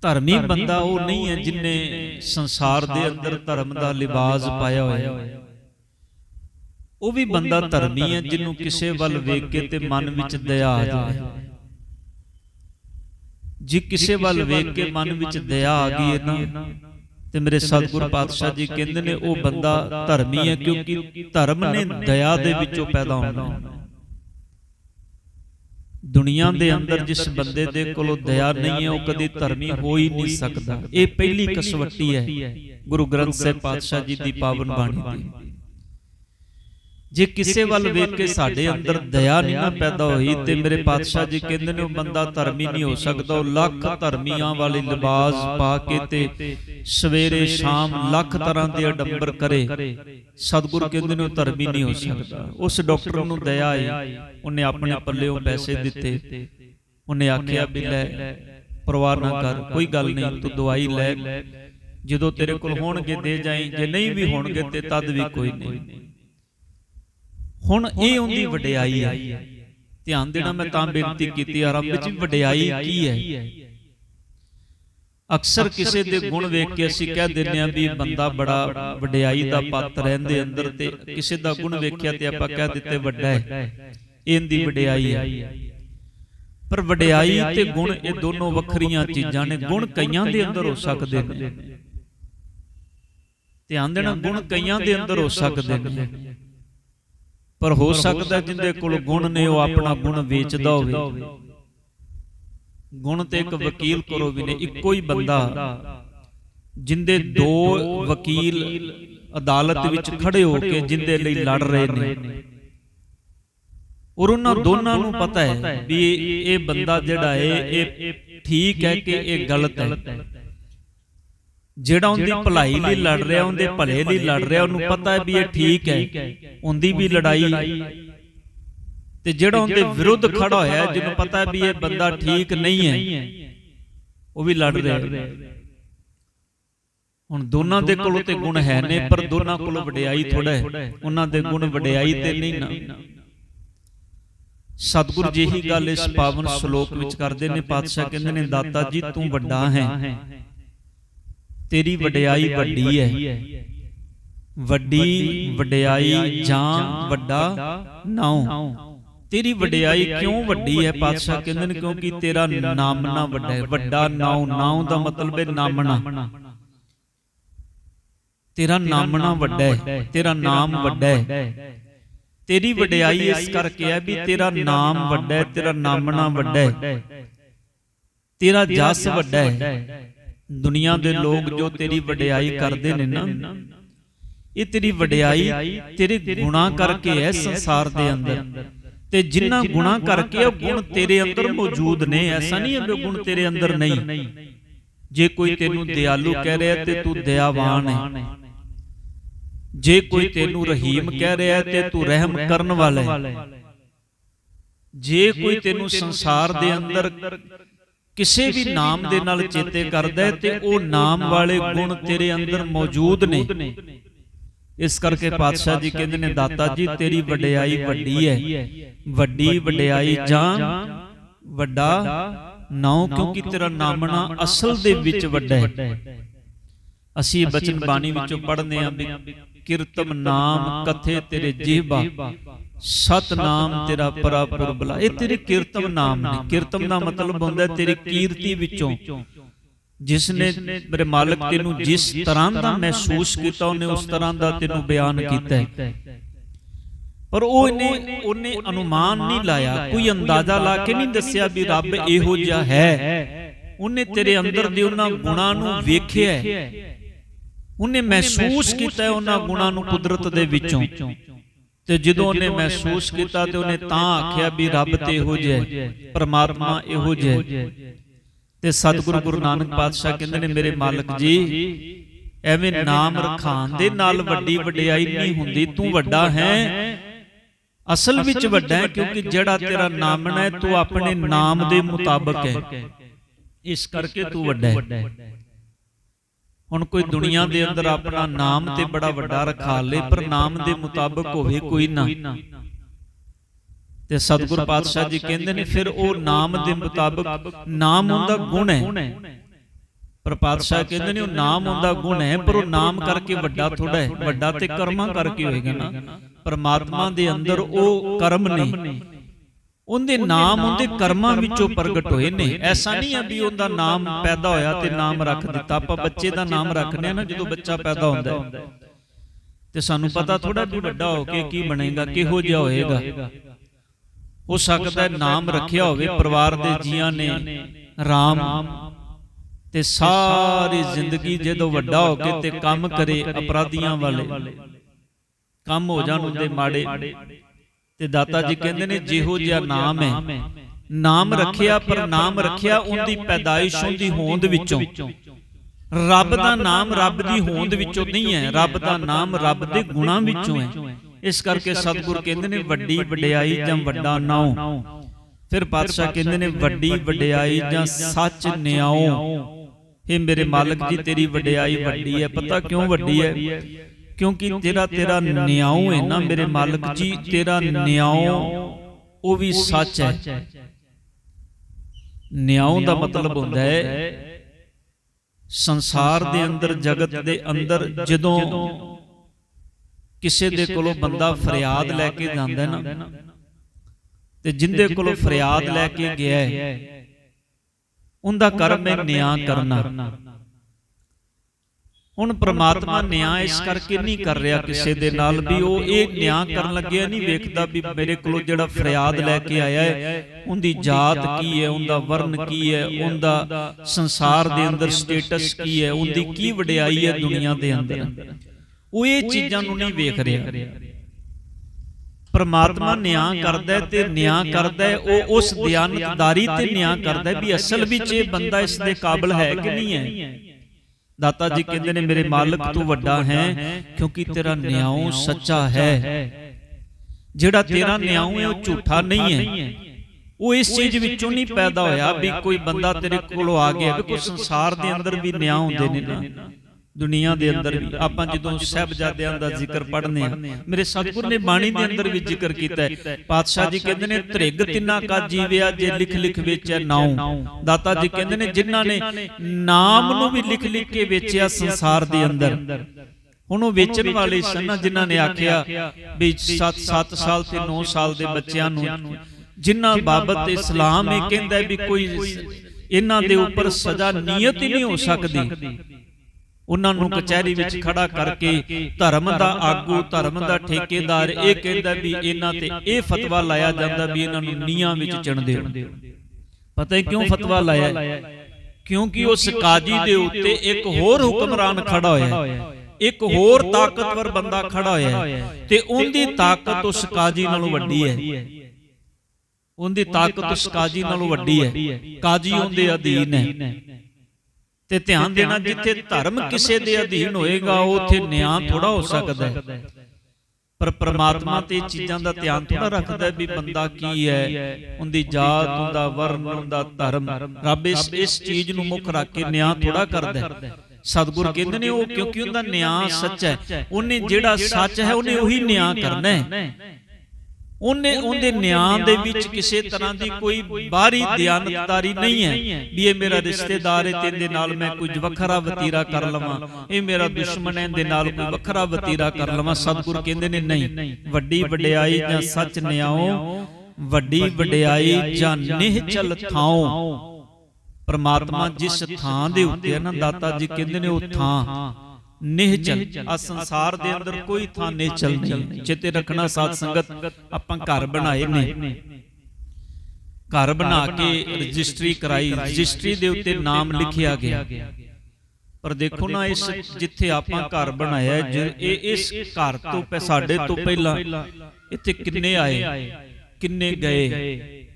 ਧਰਮੀ ਬੰਦਾ ਉਹ ਨਹੀਂ ਹੈ ਜਿਨੇ ਸੰਸਾਰ ਦੇ ਅੰਦਰ ਧਰਮ ਦਾ ਲਿਬਾਸ ਪਾਇਆ ਹੋਇਆ ਹੈ। ਉਹ ਵੀ ਬੰਦਾ ਧਰਮੀ ਹੈ ਜਿਹਨੂੰ ਕਿਸੇ ਵੱਲ ਵੇਖ ਕੇ ਤੇ ਮਨ ਵਿੱਚ ਦਇਆ ਆ ਜਾਏ। ਜੇ ਕਿਸੇ ਵੱਲ ਵੇਖ ਕੇ ਮਨ ਵਿੱਚ ਦਇਆ ਆ ਗਈ ਹੈ ਨਾ ਤੇ ਮੇਰੇ ਸਤਿਗੁਰ ਪਾਤਸ਼ਾਹ ਜੀ ਕਹਿੰਦੇ ਨੇ ਉਹ ਬੰਦਾ ਧਰਮੀ ਹੈ ਕਿਉਂਕਿ ਧਰਮ ਨੇ ਦਇਆ ਦੇ ਵਿੱਚੋਂ ਪੈਦਾ ਹੋਣਾ। ਦੁਨੀਆ ਦੇ ਅੰਦਰ ਜਿਸ ਬੰਦੇ ਦੇ ਕੋਲੋਂ ਦਇਆ ਨਹੀਂ ਹੈ ਉਹ ਕਦੇ ਧਰਮੀ ਹੋ ਹੀ ਨਹੀਂ ਸਕਦਾ। ਇਹ ਪਹਿਲੀ ਕਸਵੱਟੀ ਹੈ ਗੁਰੂ ਗ੍ਰੰਥ ਸਾਹਿਬ ਪਾਤਸ਼ਾਹ ਜੀ ਦੀ ਪਾਵਨ ਬਾਣੀ। ਦੀ ਜੇ ਕਿਸੇ ਵੱਲ ਵੇਖ ਕੇ ਸਾਡੇ ਅੰਦਰ ਦਇਆ ਨਹੀਂ ਨਾ ਪੈਦਾ ਹੋਈ ਤੇ ਮੇਰੇ ਪਾਤਸ਼ਾਹ ਜੀ ਕਹਿੰਦੇ ਨੇ ਉਹ ਬੰਦਾ ਧਰਮੀ ਨਹੀਂ ਹੋ ਸਕਦਾ ਉਹ ਲੱਖ ਧਰਮੀਆਂ ਵਾਲੇ ਲਿਬਾਸ ਪਾ ਕੇ ਤੇ ਸਵੇਰੇ ਸ਼ਾਮ ਲੱਖ ਤਰ੍ਹਾਂ ਦੇ ਅਡੰਬਰ ਕਰੇ। ਸਤਿਗੁਰੂ ਕਹਿੰਦੇ ਨੇ ਉਹ ਧਰਮੀ ਨਹੀਂ ਹੋ ਸਕਦਾ। ਉਸ ਡਾਕਟਰ ਨੂੰ ਦਇਆ ਆਈ। ਉਹਨੇ ਆਪਣੇ ਪੱਲਿਓਂ ਪੈਸੇ ਦਿੱਤੇ। ਉਹਨੇ ਆਖਿਆ ਵੀ ਲੈ ਪਰਵਾਹ ਨਾ ਕਰ ਕੋਈ ਗੱਲ ਨਹੀਂ ਤੂੰ ਦਵਾਈ ਲੈ। ਜਦੋਂ ਤੇਰੇ ਕੋਲ ਹੋਣਗੇ ਦੇ ਜਾਈ ਜੇ ਨਹੀਂ ਵੀ ਹੋਣਗੇ ਤੇ ਤਦ ਵੀ ਕੋਈ ਨਹੀਂ ਹੁਣ ਇਹ ਉਹਦੀ ਵਡਿਆਈ ਹੈ। ਧਿਆਨ ਦੇਣਾ ਮੈਂ ਤਾਂ ਬੇਨਤੀ ਕੀਤੀ ਆਰੰਭ ਵਿੱਚ ਵਡਿਆਈ ਕੀ ਹੈ। ਅਕਸਰ ਕਿਸੇ ਦੇ ਗੁਣ ਵੇਖ ਕੇ ਅਸੀਂ ਕਹਿ ਦਿੰਦੇ ਆ ਵੀ ਬੰਦਾ ਬੜਾ ਵਡਿਆਈ ਦਾ ਪਾਤਰ ਰਹਿੰਦੇ ਅੰਦਰ ਤੇ ਕਿਸੇ ਦਾ ਗੁਣ ਵੇਖਿਆ ਤੇ ਆਪਾਂ ਕਹਿ ਦਿੱਤੇ ਵੱਡਾ ਹੈ। ਇਹਦੀ ਵਡਿਆਈ ਹੈ। ਪਰ ਵਡਿਆਈ ਤੇ ਗੁਣ ਇਹ ਦੋਨੋਂ ਵੱਖਰੀਆਂ ਚੀਜ਼ਾਂ ਨੇ। ਗੁਣ ਕਈਆਂ ਦੇ ਅੰਦਰ ਹੋ ਸਕਦੇ ਨੇ। ਧਿਆਨ ਦੇਣਾ ਗੁਣ ਕਈਆਂ ਦੇ ਅੰਦਰ ਹੋ ਸਕਦੇ ਨੇ। ਪਰ ਹੋ ਸਕਦਾ ਜਿੰਦੇ ਕੋਲ ਗੁਣ ਨੇ ਉਹ ਆਪਣਾ ਗੁਣ ਵੇਚਦਾ ਹੋਵੇ। ਗੁਣ ਤੇ ਇੱਕ ਵਕੀਲ ਕਰੋ ਵੀ ਨੇ ਇੱਕੋ ਹੀ ਬੰਦਾ। ਜਿੰਦੇ ਦੋ ਵਕੀਲ ਅਦਾਲਤ ਵਿੱਚ ਖੜੇ ਹੋ ਕੇ ਜਿੰਦੇ ਲਈ ਲੜ ਰਹੇ ਨੇ। ਔਰ ਉਹਨਾਂ ਦੋਨਾਂ ਨੂੰ ਪਤਾ ਹੈ ਵੀ ਇਹ ਬੰਦਾ ਜਿਹੜਾ ਹੈ ਇਹ ਠੀਕ ਹੈ ਕਿ ਇਹ ਗਲਤ ਹੈ। ਜਿਹੜਾ ਉਹਦੀ ਭਲਾਈ ਲਈ ਲੜ ਰਿਹਾ ਉਹਦੇ ਭਲੇ ਲਈ ਲੜ ਰਿਹਾ ਉਹਨੂੰ ਪਤਾ ਹੈ ਵੀ ਇਹ ਠੀਕ ਹੈ। ਉਹਦੀ ਵੀ ਲੜਾਈ ਤੇ ਜਿਹੜਾ ਉਹਦੇ ਵਿਰੁੱਧ ਖੜਾ ਹੋਇਆ ਜਿਹਨੂੰ ਪਤਾ ਹੈ ਵੀ ਇਹ ਬੰਦਾ ਠੀਕ ਨਹੀਂ ਹੈ ਉਹ ਵੀ ਲੜ ਰਿਹਾ। ਹੁਣ ਦੋਨਾਂ ਦੇ ਕੋਲ ਤੇ ਗੁਣ ਹੈ ਨੇ ਪਰ ਦੋਨਾਂ ਕੋਲ ਵਡਿਆਈ ਥੋੜਾ ਹੈ। ਉਹਨਾਂ ਦੇ ਗੁਣ ਵਡਿਆਈ ਤੇ ਨਹੀਂ ਨਾ। ਸਤਿਗੁਰ ਜੀ ਹੀ ਗੱਲ ਇਸ ਪਾਵਨ ਸ਼ਲੋਕ ਵਿੱਚ ਕਰਦੇ ਨੇ ਪਾਤਸ਼ਾਹ ਕਹਿੰਦੇ ਨੇ ਦਾਤਾ ਜੀ ਤੂੰ ਵੱਡਾ ਹੈ। ਤੇਰੀ ਵਡਿਆਈ ਵੱਡੀ ਹੈ ਵੱਡੀ ਵਡਿਆਈ ਜਾਂ ਵੱਡਾ ਨਾਉ। ਤੇਰੀ ਵਡਿਆਈ ਕਿਉਂ ਵੱਡੀ ਹੈ ਪਾਤਸ਼ਾਹ ਕਹਿੰਦੇ ਨੇ ਕਿਉਂਕਿ ਤੇਰਾ ਨਾਮਨਾ ਵੱਡਾ ਹੈ ਵੱਡਾ ਨਾਉ ਨਾਉ ਦਾ ਮਤਲਬ ਹੈ ਨਾਮਣਾ। ਤੇਰਾ ਨਾਮਣਾ ਵੱਡਾ ਹੈ ਤੇਰਾ ਨਾਮ ਵੱਡਾ ਹੈ ਤੇਰੀ ਵਡਿਆਈ ਇਸ ਕਰਕੇ ਹੈ ਵੀ ਤੇਰਾ ਨਾਮ ਵੱਡਾ ਹੈ ਤੇਰਾ ਨਾਮਣਾ ਵੱਡਾ ਹੈ ਤੇਰਾ ਜਸ ਵੱਡਾ ਹੈ ਦੁਨੀਆ ਦੇ ਲੋਕ ਜੋ ਤੇਰੀ ਵਡਿਆਈ ਕਰਦੇ ਨੇ ਨਾ ਇਹ ਤੇਰੀ ਵਡਿਆਈ ਤੇਰੇ ਗੁਣਾ ਕਰਕੇ ਹੈ ਸੰਸਾਰ ਦੇ ਅੰਦਰ। ਤੇ ਜਿੰਨਾ ਗੁਣਾ ਕਰਕੇ ਉਹ ਗੁਣ ਤੇਰੇ ਅੰਦਰ ਮੌਜੂਦ ਨੇ ਐਸਾ ਨਹੀਂ ਹੈ ਵੀ ਗੁਣ ਤੇਰੇ ਅੰਦਰ ਨਹੀਂ। ਜੇ ਕੋਈ ਤੈਨੂੰ ਦਿਆਲੂ ਕਹਿ ਰਿਹਾ ਤੇ ਤੂੰ ਦਇਆਵਾਨ ਹੈ। ਜੇ ਕੋਈ ਤੈਨੂੰ ਰਹੀਮ ਕਹਿ ਰਿਹਾ ਤੇ ਤੂੰ ਰਹਿਮ ਕਰਨ ਵਾਲਾ ਹੈ। ਜੇ ਕੋਈ ਤੈਨੂੰ ਸੰਸਾਰ ਦੇ ਅੰਦਰ ਕਿਸੇ ਵੀ ਨਾਮ ਦੇ ਨਾਲ ਚੇਤੇ ਕਰਦਾ ਹੈ ਤੇ ਉਹ ਨਾਮ ਵਾਲੇ ਗੁਣ ਤੇਰੇ ਅੰਦਰ ਮੌਜੂਦ ਨੇ। ਇਸ ਕਰਕੇ ਪਾਤਸ਼ਾਹ ਜੀ ਕਹਿੰਦੇ ਨੇ ਦਾਤਾ ਜੀ ਤੇਰੀ ਵਡਿਆਈ ਵੱਡੀ ਹੈ। ਵੱਡੀ ਵਡਿਆਈ ਜਾਂ ਵੱਡਾ ਨਾਉ ਕਿਉਂਕਿ ਤੇਰਾ ਨਾਮਣਾ ਅਸਲ ਦੇ ਵਿੱਚ ਵੱਡਾ ਹੈ। ਅਸੀਂ ਬਚਨ ਬਾਣੀ ਵਿੱਚੋਂ ਪੜ੍ਹਨੇ ਆ ਵੀ ਕੀਰਤਮ ਨਾਮ ਕਥੇ ਤੇਰੇ ਜੀਵਾ ਸਤ ਨਾਮ ਤੇਰਾ ਪਰਾਪੁਰ ਬਲਾ। ਇਹ ਤੇਰੇ ਕੀਰਤਮ ਨਾਮ ਨੇ ਕੀਰਤਮ ਦਾ ਮਤਲਬ ਹੁੰਦਾ ਤੇਰੀ ਕੀਰਤੀ ਵਿੱਚੋਂ। ਜਿਸ ਨੇ ਮੇਰੇ ਮਾਲਕ ਤੈਨੂੰ ਜਿਸ ਤਰ੍ਹਾਂ ਦਾ ਮਹਿਸੂਸ ਕੀਤਾ ਉਹਨੇ ਉਸ ਤਰ੍ਹਾਂ ਦਾ ਤੈਨੂੰ ਬਿਆਨ ਕੀਤਾ ਹੈ। ਪਰ ਉਹ ਇਹਨੇ ਉਹਨੇ ਅਨੁਮਾਨ ਨਹੀਂ ਲਾਇਆ। ਕੋਈ ਅੰਦਾਜ਼ਾ ਲਾ ਕੇ ਨਹੀਂ ਦੱਸਿਆ ਵੀ ਰੱਬ ਇਹੋ ਜਿਹਾ ਹੈ। ਉਹਨੇ ਤੇਰੇ ਅੰਦਰ ਦੇ ਉਹਨਾਂ ਗੁਣਾਂ ਨੂੰ ਵੇਖਿਆ ਹੈ। ਉਹਨੇ ਮਹਿਸੂਸ ਕੀਤਾ ਉਹਨਾਂ ਗੁਣਾਂ ਨੂੰ ਕੁਦਰਤ ਦੇ ਵਿੱਚੋਂ। ਤੇ ਜਦੋਂ ਉਹਨੇ ਮਹਿਸੂਸ ਕੀਤਾ ਤੇ ਉਹਨੇ ਤਾਂ ਆਖਿਆ ਵੀ ਰੱਬ ਤੇ ਇਹੋ ਜਿਹਾ ਪਰਮਾਤਮਾ ਇਹੋ ਜਿਹਾ। ਤੇ ਸਤਿਗੁਰੂ ਗੁਰੂ ਨਾਨਕ ਪਾਤਸ਼ਾਹ ਕਹਿੰਦੇ ਨੇ ਮੇਰੇ ਮਾਲਕ ਜੀ ਐਵੇਂ ਨਾਮ ਰਖਾਨ ਦੇ ਨਾਲ ਵੱਡੀ ਵਡਿਆਈ ਨਹੀਂ ਹੁੰਦੀ ਤੂੰ ਵੱਡਾ ਹੈ। ਅਸਲ ਵਿੱਚ ਵੱਡਾ ਹੈ ਕਿਉਂਕਿ ਜਿਹੜਾ ਤੇਰਾ ਨਾਮਣਾ ਹੈ ਤੂੰ ਆਪਣੇ ਨਾਮ ਦੇ ਮੁਤਾਬਕ ਹੈ। ਇਸ ਕਰਕੇ ਤੂੰ ਵੱਡਾ ਹੈ। ਹੁਣ ਕੋਈ ਦੁਨੀਆ ਦੇ ਅੰਦਰ ਆਪਣਾ ਨਾਮ ਤੇ ਬੜਾ ਵੱਡਾ ਰਖਾ ਲੇ ਪਰ ਨਾਮ ਦੇ ਮੁਤਾਬਕ ਹੋਵੇ ਕੋਈ ਨਾ। ਤੇ ਸਤਿਗੁਰ ਪਾਤਸ਼ਾਹ ਜੀ ਕਹਿੰਦੇ ਨੇ ਫਿਰ ਉਹ ਨਾਮ ਦੇ ਮੁਤਾਬਕ ਨਾਮ ਹੁੰਦਾ ਗੁਣ ਹੈ। ਪਰ ਪਾਤਸ਼ਾਹ ਕਹਿੰਦੇ ਨੇ ਉਹ ਨਾਮ ਹੁੰਦਾ ਗੁਣ ਹੈ ਪਰ ਉਹ ਨਾਮ ਕਰਕੇ ਵੱਡਾ ਥੋੜਾ ਹੈ ਵੱਡਾ ਤੇ ਕਰਮਾਂ ਕਰਕੇ ਹੋਏਗਾ ਨਾ। ਪਰਮਾਤਮਾ ਦੇ ਅੰਦਰ ਉਹ ਕਰਮ ਨੇ। ਉਹਦੇ ਨਾਮ ਉਹਦੇ ਕਰਮਾਂ ਵਿੱਚੋਂ ਪ੍ਰਗਟ ਹੋਏ ਨੇ। ਐਸਾ ਨਹੀਂ ਆ ਵੀ ਉਹਦਾ ਨਾਮ ਪੈਦਾ ਹੋਇਆ ਤੇ ਨਾਮ ਰੱਖ ਦਿੱਤਾ। ਆਪਾਂ ਬੱਚੇ ਦਾ ਨਾਮ ਰੱਖਦੇ ਆ ਨਾ ਜਦੋਂ ਬੱਚਾ ਪੈਦਾ ਹੁੰਦਾ ਹੈ। ਤੇ ਸਾਨੂੰ ਪਤਾ ਥੋੜਾ ਵੀ ਵੱਡਾ ਹੋ ਕੇ ਕੀ ਬਣੇਗਾ ਕਿਹੋ ਜਿਹਾ ਹੋਏਗਾ। ਹੋ ਸਕਦਾ ਹੈ ਨਾਮ ਰੱਖਿਆ ਹੋਵੇ ਪਰਿਵਾਰ ਦੇ ਜੀਆਂ ਨੇ। RAM ਤੇ ਸਾਰੀ ਜ਼ਿੰਦਗੀ ਜਦੋਂ ਵੱਡਾ ਹੋ ਕੇ ਤੇ ਕੰਮ ਕਰੇ ਅਪਰਾਧੀਆਂ ਵਾਲੇ। ਕੰਮ ਹੋ ਜਾਣ ਉਹਦੇ ਮਾੜੇ। ਤੇ ਦਾਤਾ ਜੀ ਕਹਿੰਦੇ ਨੇ ਜਿਹੋ ਜਿਹਾ ਨਾਮ ਹੈ। ਨਾਮ ਰੱਖਿਆ ਪਰ ਨਾਮ ਰੱਖਿਆ ਉਹਦੀ ਪੈਦਾਇਸ਼ ਉਹਦੀ ਹੋਂਦ ਵਿੱਚੋਂ। ਰੱਬ ਦਾ ਨਾਮ ਰੱਬ ਦੀ ਹੋਂਦ ਵਿੱਚੋਂ ਨਹੀਂ ਹੈ। ਰੱਬ ਦਾ ਨਾਮ ਰੱਬ ਦੇ ਗੁਣਾਂ ਵਿੱਚੋਂ ਹੈ। ਇਸ ਕਰਕੇ ਸਤਿਗੁਰ ਕਹਿੰਦੇ ਨੇ ਵੱਡੀ ਵਡਿਆਈ ਜਾਂ ਵੱਡਾ ਨਾਉ। ਫਿਰ ਪਾਤਸ਼ਾਹ ਕਹਿੰਦੇ ਨੇ ਵੱਡੀ ਵਡਿਆਈ ਜਾਂ ਸੱਚ ਨਿਆਉ। ਇਹ ਮੇਰੇ ਮਾਲਕ ਜੀ ਤੇਰੀ ਵਡਿਆਈ ਵੱਡੀ ਹੈ। ਪਤਾ ਕਿਉਂ ਵੱਡੀ ਹੈ? ਕਿਉਂਕਿ ਤੇਰਾ ਤੇਰਾ ਨਿਆਉ ਹੈ ਨਾ ਮੇਰੇ ਮਾਲਕ ਜੀ ਤੇਰਾ ਨਿਆਉ ਉਹ ਵੀ ਸੱਚ ਹੈ। ਨਿਆਉ ਦਾ ਮਤਲਬ ਹੁੰਦਾ ਹੈ ਸੰਸਾਰ ਦੇ ਅੰਦਰ ਜਗਤ ਦੇ ਅੰਦਰ ਜਦੋਂ ਕਿਸੇ ਦੇ ਕੋਲੋਂ ਬੰਦਾ ਫਰਿਆਦ ਲੈ ਕੇ ਜਾਂਦਾ ਨਾ ਤੇ ਜਿੰਦੇ ਕੋਲੋਂ ਫਰਿਆਦ ਲੈ ਕੇ ਗਿਆ ਹੈ ਉਹਦਾ ਕਰਮ ਹੈ ਨਿਆਂ ਕਰਨਾ। ਹੁਣ ਪ੍ਰਮਾਤਮਾ ਨਿਆਂ ਇਸ ਕਰਕੇ ਨਹੀਂ ਕਰ ਰਿਹਾ ਕਿਸੇ ਦੇ ਨਾਲ ਵੀ ਉਹ ਇਹ ਨਿਆਂ ਕਰਨ ਲੱਗਿਆ ਨਹੀਂ ਵੇਖਦਾ ਵੀ ਮੇਰੇ ਕੋਲੋਂ ਜਿਹੜਾ ਫਰਿਆਦ ਲੈ ਕੇ ਆਇਆ ਹੈ ਉਹਦੀ ਜਾਤ ਕੀ ਹੈ ਉਹਦਾ ਵਰਨ ਕੀ ਹੈ ਉਹਦਾ ਸੰਸਾਰ ਦੇ ਅੰਦਰ ਸਟੇਟਸ ਕੀ ਹੈ ਉਹਦੀ ਕੀ ਵਡਿਆਈ ਹੈ ਦੁਨੀਆ ਦੇ ਅੰਦਰ? ਉਹ ਇਹ ਚੀਜ਼ਾਂ ਨੂੰ ਨਹੀਂ ਵੇਖ ਰਿਹਾ। ਪਰਮਾਤਮਾ ਨਿਆਂ ਕਰਦਾ ਹੈ ਤੇ ਨਿਆਂ ਕਰਦਾ ਹੈ ਉਹ ਉਸ ਦਿਆਨਤਦਾਰੀ ਤੇ ਨਿਆਂ ਕਰਦਾ ਹੈ ਵੀ ਅਸਲ ਵਿੱਚ ਇਹ ਬੰਦਾ ਇਸ ਦੇ ਕਾਬਿਲ ਹੈ ਕਿ ਨਹੀਂ ਹੈ ਦਾਤਾ ਜੀ ਕਹਿੰਦੇ ਨੇ ਮੇਰੇ ਮਾਲਕ ਤੂੰ ਵੱਡਾ ਹੈ ਕਿਉਂਕਿ ਤੇਰਾ ਨਿਆਉ ਸੱਚਾ ਹੈ। ਜਿਹੜਾ ਤੇਰਾ ਨਿਆਉ ਹੈ ਉਹ ਝੂਠਾ ਨਹੀਂ ਹੈ। ਉਹ ਇਸ ਚੀਜ਼ ਵਿੱਚੋਂ ਨਹੀਂ ਪੈਦਾ ਹੋਇਆ ਵੀ ਕੋਈ ਬੰਦਾ ਤੇਰੇ ਕੋਲੋਂ ਆ ਗਿਆ ਕਿ ਕੋਈ ਸੰਸਾਰ ਦੇ ਅੰਦਰ ਵੀ ਨਿਆਂ ਹੁੰਦੇ ਨੇ ਨਾ। ਦੁਨੀਆ ਦੇ ਅੰਦਰ ਵੀ ਆਪਾਂ ਜਦੋਂ ਸਹਿਬਜ਼ਾਦਿਆਂ ਦਾ ਜ਼ਿਕਰ ਪੜ੍ਹਨੇ ਆ ਮੇਰੇ ਸਤਿਗੁਰ ਨੇ ਬਾਣੀ ਦੇ ਅੰਦਰ ਵੀ ਜ਼ਿਕਰ ਕੀਤਾ ਹੈ। ਪਾਤਸ਼ਾਹ ਜੀ ਕਹਿੰਦੇ ਨੇ ਤ੍ਰਿਗ ਤਿੰਨਾ ਕਾ ਜੀਵਿਆ ਜੇ ਲਿਖ ਲਿਖ ਵੇਚੈ ਨਾਉ। ਦਾਤਾ ਜੀ ਕਹਿੰਦੇ ਨੇ ਜਿਨ੍ਹਾਂ ਨੇ ਨਾਮ ਨੂੰ ਵੀ ਲਿਖ ਲਿਖ ਕੇ ਵੇਚਿਆ ਸੰਸਾਰ ਦੇ ਅੰਦਰ। ਹੁਣ ਉਹ ਵੇਚਣ ਵਾਲੇ ਸਨ ਜਿਨ੍ਹਾਂ ਨੇ ਆਖਿਆ ਵੀ 7-7 ਸਾਲ ਤੇ 9 ਸਾਲ ਦੇ ਬੱਚਿਆਂ ਨੂੰ ਜਿਨ੍ਹਾਂ ਬਾਬਤ ਇਸਲਾਮ ਇਹ ਕਹਿੰਦਾ ਵੀ ਕੋਈ ਇਹਨਾਂ ਦੇ ਉੱਪਰ ਸਜ਼ਾ ਨੀਅਤ ਹੀ ਨਹੀਂ ਹੋ ਸਕਦੀ। ਉਹਨਾਂ ਨੂੰ ਕਚਹਿਰੀ ਵਿੱਚ ਖੜਾ ਕਰਕੇ ਧਰਮ ਦਾ ਆਗੂ ਧਰਮ ਦਾ ਠੇਕੇਦਾਰ ਇਹ ਕਹਿੰਦਾ ਵੀ ਇਹਨਾਂ ਤੇ ਇਹ ਫਤਵਾ ਲਾਇਆ ਜਾਂਦਾ ਵੀ ਇਹਨਾਂ ਨੂੰ ਨੀਹਾਂ ਵਿੱਚ ਚਿਣ ਦਿਓ ਪਤਾ ਹੈ ਕਿਉਂ ਫਤਵਾ ਲਾਇਆ ਕਿਉਂਕਿ ਉਸ ਕਾਜੀ ਦੇ ਉੱਤੇ ਇੱਕ ਹੋਰ ਹੁਕਮਰਾਨ ਖੜਾ ਹੋਇਆ ਇੱਕ ਹੋਰ ਤਾਕਤਵਰ ਬੰਦਾ ਖੜਾ ਹੋਇਆ ਤੇ ਉਹਦੀ ਤਾਕਤ ਉਸ ਕਾਜੀ ਨਾਲੋਂ ਵੱਡੀ ਹੈ। ਉਹਦੀ ਤਾਕਤ ਉਸ ਕਾਜੀ ਨਾਲੋਂ ਵੱਡੀ ਹੈ। ਕਾਜੀ ਉਹਦੇ ਅਧੀਨ ਹੈ। ਤੇ ਧਿਆਨ ਦੇਣਾ ਜਿੱਥੇ ਧਰਮ ਕਿਸੇ ਦੇ ਅਧੀਨ ਹੋਏਗਾ ਉੱਥੇ ਨਿਆਂ ਥੋੜਾ ਹੋ ਸਕਦਾ ਹੈ। ਪਰ ਪ੍ਰਮਾਤਮਾ ਤੇ ਚੀਜ਼ਾਂ ਦਾ ਧਿਆਨ ਥੋੜਾ ਰੱਖਦਾ ਹੈ ਵੀ ਬੰਦਾ ਕੀ ਹੈ ਉਹਦੀ ਜਾਤ ਉਹਦਾ ਵਰਨ ਉਹਦਾ ਧਰਮ। ਰੱਬ ਇਸ ਇਸ ਚੀਜ਼ ਨੂੰ ਮੁੱਖ ਰੱਖ ਕੇ ਨਿਆਂ ਥੋੜਾ ਕਰਦਾ ਹੈ। ਸਤਿਗੁਰ ਕਹਿੰਦੇ ਨੇ ਉਹ ਕਿਉਂਕਿ ਉਹਦਾ ਨਿਆਂ ਸੱਚ ਹੈ। ਉਹਨੇ ਜਿਹੜਾ ਸੱਚ ਹੈ ਉਹਨੇ ਉਹੀ ਨਿਆਂ ਕਰਨਾ ਹੈ। ਉਹਨੇ ਉਹਦੇ ਨਿਆਂ ਦੇ ਵਿੱਚ ਕਿਸੇ ਤਰ੍ਹਾਂ ਦੀ ਕੋਈ ਬਾਹਰੀ ਦਿਆਨਤਦਾਰੀ ਨਹੀਂ ਹੈ ਵੀ ਇਹ ਮੇਰਾ ਰਿਸ਼ਤੇਦਾਰ ਹੈ ਤੇ ਇਹਦੇ ਨਾਲ ਮੈਂ ਕੁਝ ਵੱਖਰਾ ਵਤੀਰਾ ਕਰ ਲਵਾਂ। ਇਹ ਮੇਰਾ ਦੁਸ਼ਮਣ ਹੈ ਇਹਦੇ ਨਾਲ ਕੋਈ ਵੱਖਰਾ ਵਤੀਰਾ ਕਰ ਲਵਾਂ। ਸਤਿਗੁਰ ਕਹਿੰਦੇ ਨੇ ਨਹੀਂ ਵੱਡੀ ਵਡਿਆਈ ਜਾਂ ਸੱਚ ਨਿਆਓ ਵੱਡੀ ਵਡਿਆਈ ਜਾਂ ਨਿਹਚਲ ਥਾਓ ਪਰਮਾਤਮਾ ਜਿਸ ਥਾਂ ਦੇ ਉੱਤੇ ਹੈ ਨਾ ਦਾਤਾ ਜੀ ਕਹਿੰਦੇ ਨੇ ਉਹ ਥਾਂ। ਨਿਹਚਲ। ਆ ਸੰਸਾਰ ਦੇ ਅੰਦਰ ਕੋਈ ਥਾਂ ਨਿਹਚਲ ਨਹੀਂ ਚਿੱਤੇ ਰੱਖਣਾ ਸਾਧ ਸੰਗਤ ਆਪਾਂ ਘਰ ਬਣਾਏ ਨੇ। ਘਰ ਬਣਾ ਕੇ ਰਜਿਸਟਰੀ ਕਰਾਈ। ਰਜਿਸਟਰੀ ਦੇ ਉੱਤੇ ਨਾਮ ਲਿਖਿਆ ਗਿਆ। ਪਰ ਦੇਖੋ ਨਾ ਇਸ ਜਿੱਥੇ ਆਪਾਂ ਘਰ ਬਣਾਇਆ ਇਹ ਇਸ ਘਰ ਤੋਂ ਪਹਿ ਸਾਡੇ ਤੋਂ ਪਹਿਲਾਂ ਇੱਥੇ ਕਿੰਨੇ ਆਏ? ਕਿੰਨੇ ਗਏ?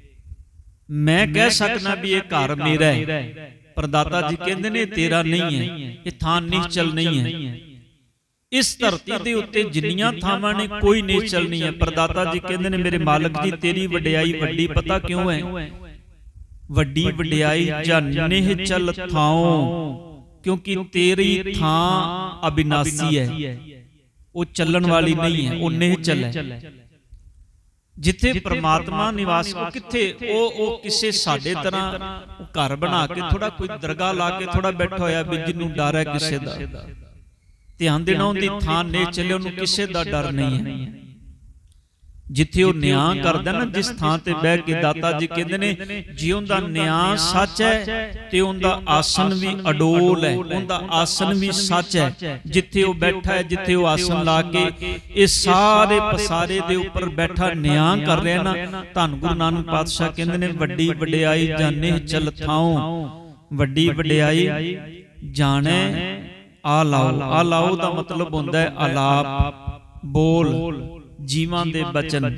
ਮੈਂ ਕਹਿ ਸਕਦਾ ਵੀ ਇਹ ਘਰ ਮੇਰਾ ਹੈ। ਪਰ ਦਾਤਾ ਜੀ ਕਹਿੰਦੇ ਨੇ ਤੇਰਾ ਨਹੀਂ ਹੈ ਇਹ ਥਾਂ ਨਿਸ਼ਚਲ ਨਹੀਂ ਹੈ। ਇਸ ਧਰਤੀ ਦੇ ਉੱਤੇ ਜਿੰਨੀਆਂ ਥਾਵਾਂ ਨੇ ਕੋਈ ਨਿਸ਼ਚਲ ਨਹੀਂ ਹੈ। ਪਰ ਦਾਤਾ ਜੀ ਕਹਿੰਦੇ ਨੇ ਮੇਰੇ ਮਾਲਕ ਜੀ ਤੇਰੀ ਵਡਿਆਈ ਵੱਡੀ ਪਤਾ ਕਿਉਂ ਹੈ? ਵੱਡੀ ਵਡਿਆਈ ਜਾਣੇ ਚਲ ਥਾਉ ਕਿਉਂਕਿ ਤੇਰੀ ਥਾਂ ਅਬਿਨਾਸੀ ਹੈ। ਉਹ ਚੱਲਣ ਵਾਲੀ ਨਹੀਂ ਹੈ ਉਹ ਨਿਹਚਲ ਹੈ। ਜਿੱਥੇ ਪ੍ਰਮਾਤਮਾ ਨਿਵਾਸ ਉਹ ਕਿੱਥੇ ਉਹ ਉਹ ਕਿਸੇ ਸਾਡੇ ਤਰ੍ਹਾਂ ਉਹ ਘਰ ਬਣਾ ਕੇ ਥੋੜਾ ਕੋਈ ਦਰਗਾਹ ਲਾ ਕੇ ਥੋੜਾ ਬੈਠਾ ਹੋਇਆ ਵੀ ਜਿਹਨੂੰ ਡਰ ਹੈ ਕਿਸੇ ਦਾ। ਧਿਆਨ ਦੇਣਾ ਉਹਦੀ ਥਾਂ ਨੇ ਚੱਲੇ ਉਹਨੂੰ ਕਿਸੇ ਦਾ ਡਰ ਨਹੀਂ ਹੈ। ਜਿੱਥੇ ਉਹ ਨਿਆਂ ਕਰਦਾ ਨਾ ਜਿਸ ਥਾਂ ਤੇ ਬਹਿ ਕੇ ਦਾਤਾ ਜੀ ਕਹਿੰਦੇ ਨੇ ਜੇ ਉਹਦਾ ਨਿਆਂ ਸੱਚ ਹੈ ਤੇ ਉਹਦਾ ਆਸਨ ਵੀ ਅਡੋਲ ਹੈ ਉਹਦਾ ਆਸਨ ਵੀ ਸੱਚ ਹੈ। ਜਿੱਥੇ ਉਹ ਬੈਠਾ ਹੈ ਜਿੱਥੇ ਉਹ ਆਸਨ ਲਾ ਕੇ ਇਹ ਸਾਰੇ ਪਸਾਰੇ ਦੇ ਉੱਪਰ ਬੈਠਾ ਨਿਆਂ ਕਰ ਰਿਹਾ ਨਾ। ਧੰਨ ਗੁਰੂ ਨਾਨਕ ਪਾਤਸ਼ਾਹ ਕਹਿੰਦੇ ਨੇ ਵੱਡੀ ਵਡਿਆਈ ਜਾਣੇ ਚਲ ਥਾਉ। ਵੱਡੀ ਵਡਿਆਈ ਜਾਣੇ ਆ ਲਾਓ ਆ ਲਾਓ ਦਾ ਮਤਲਬ ਹੁੰਦਾ ਹੈ ਆਲਾਪ ਬੋਲ ਜੀਵਾਂ ਦੇ ਬਚਨ।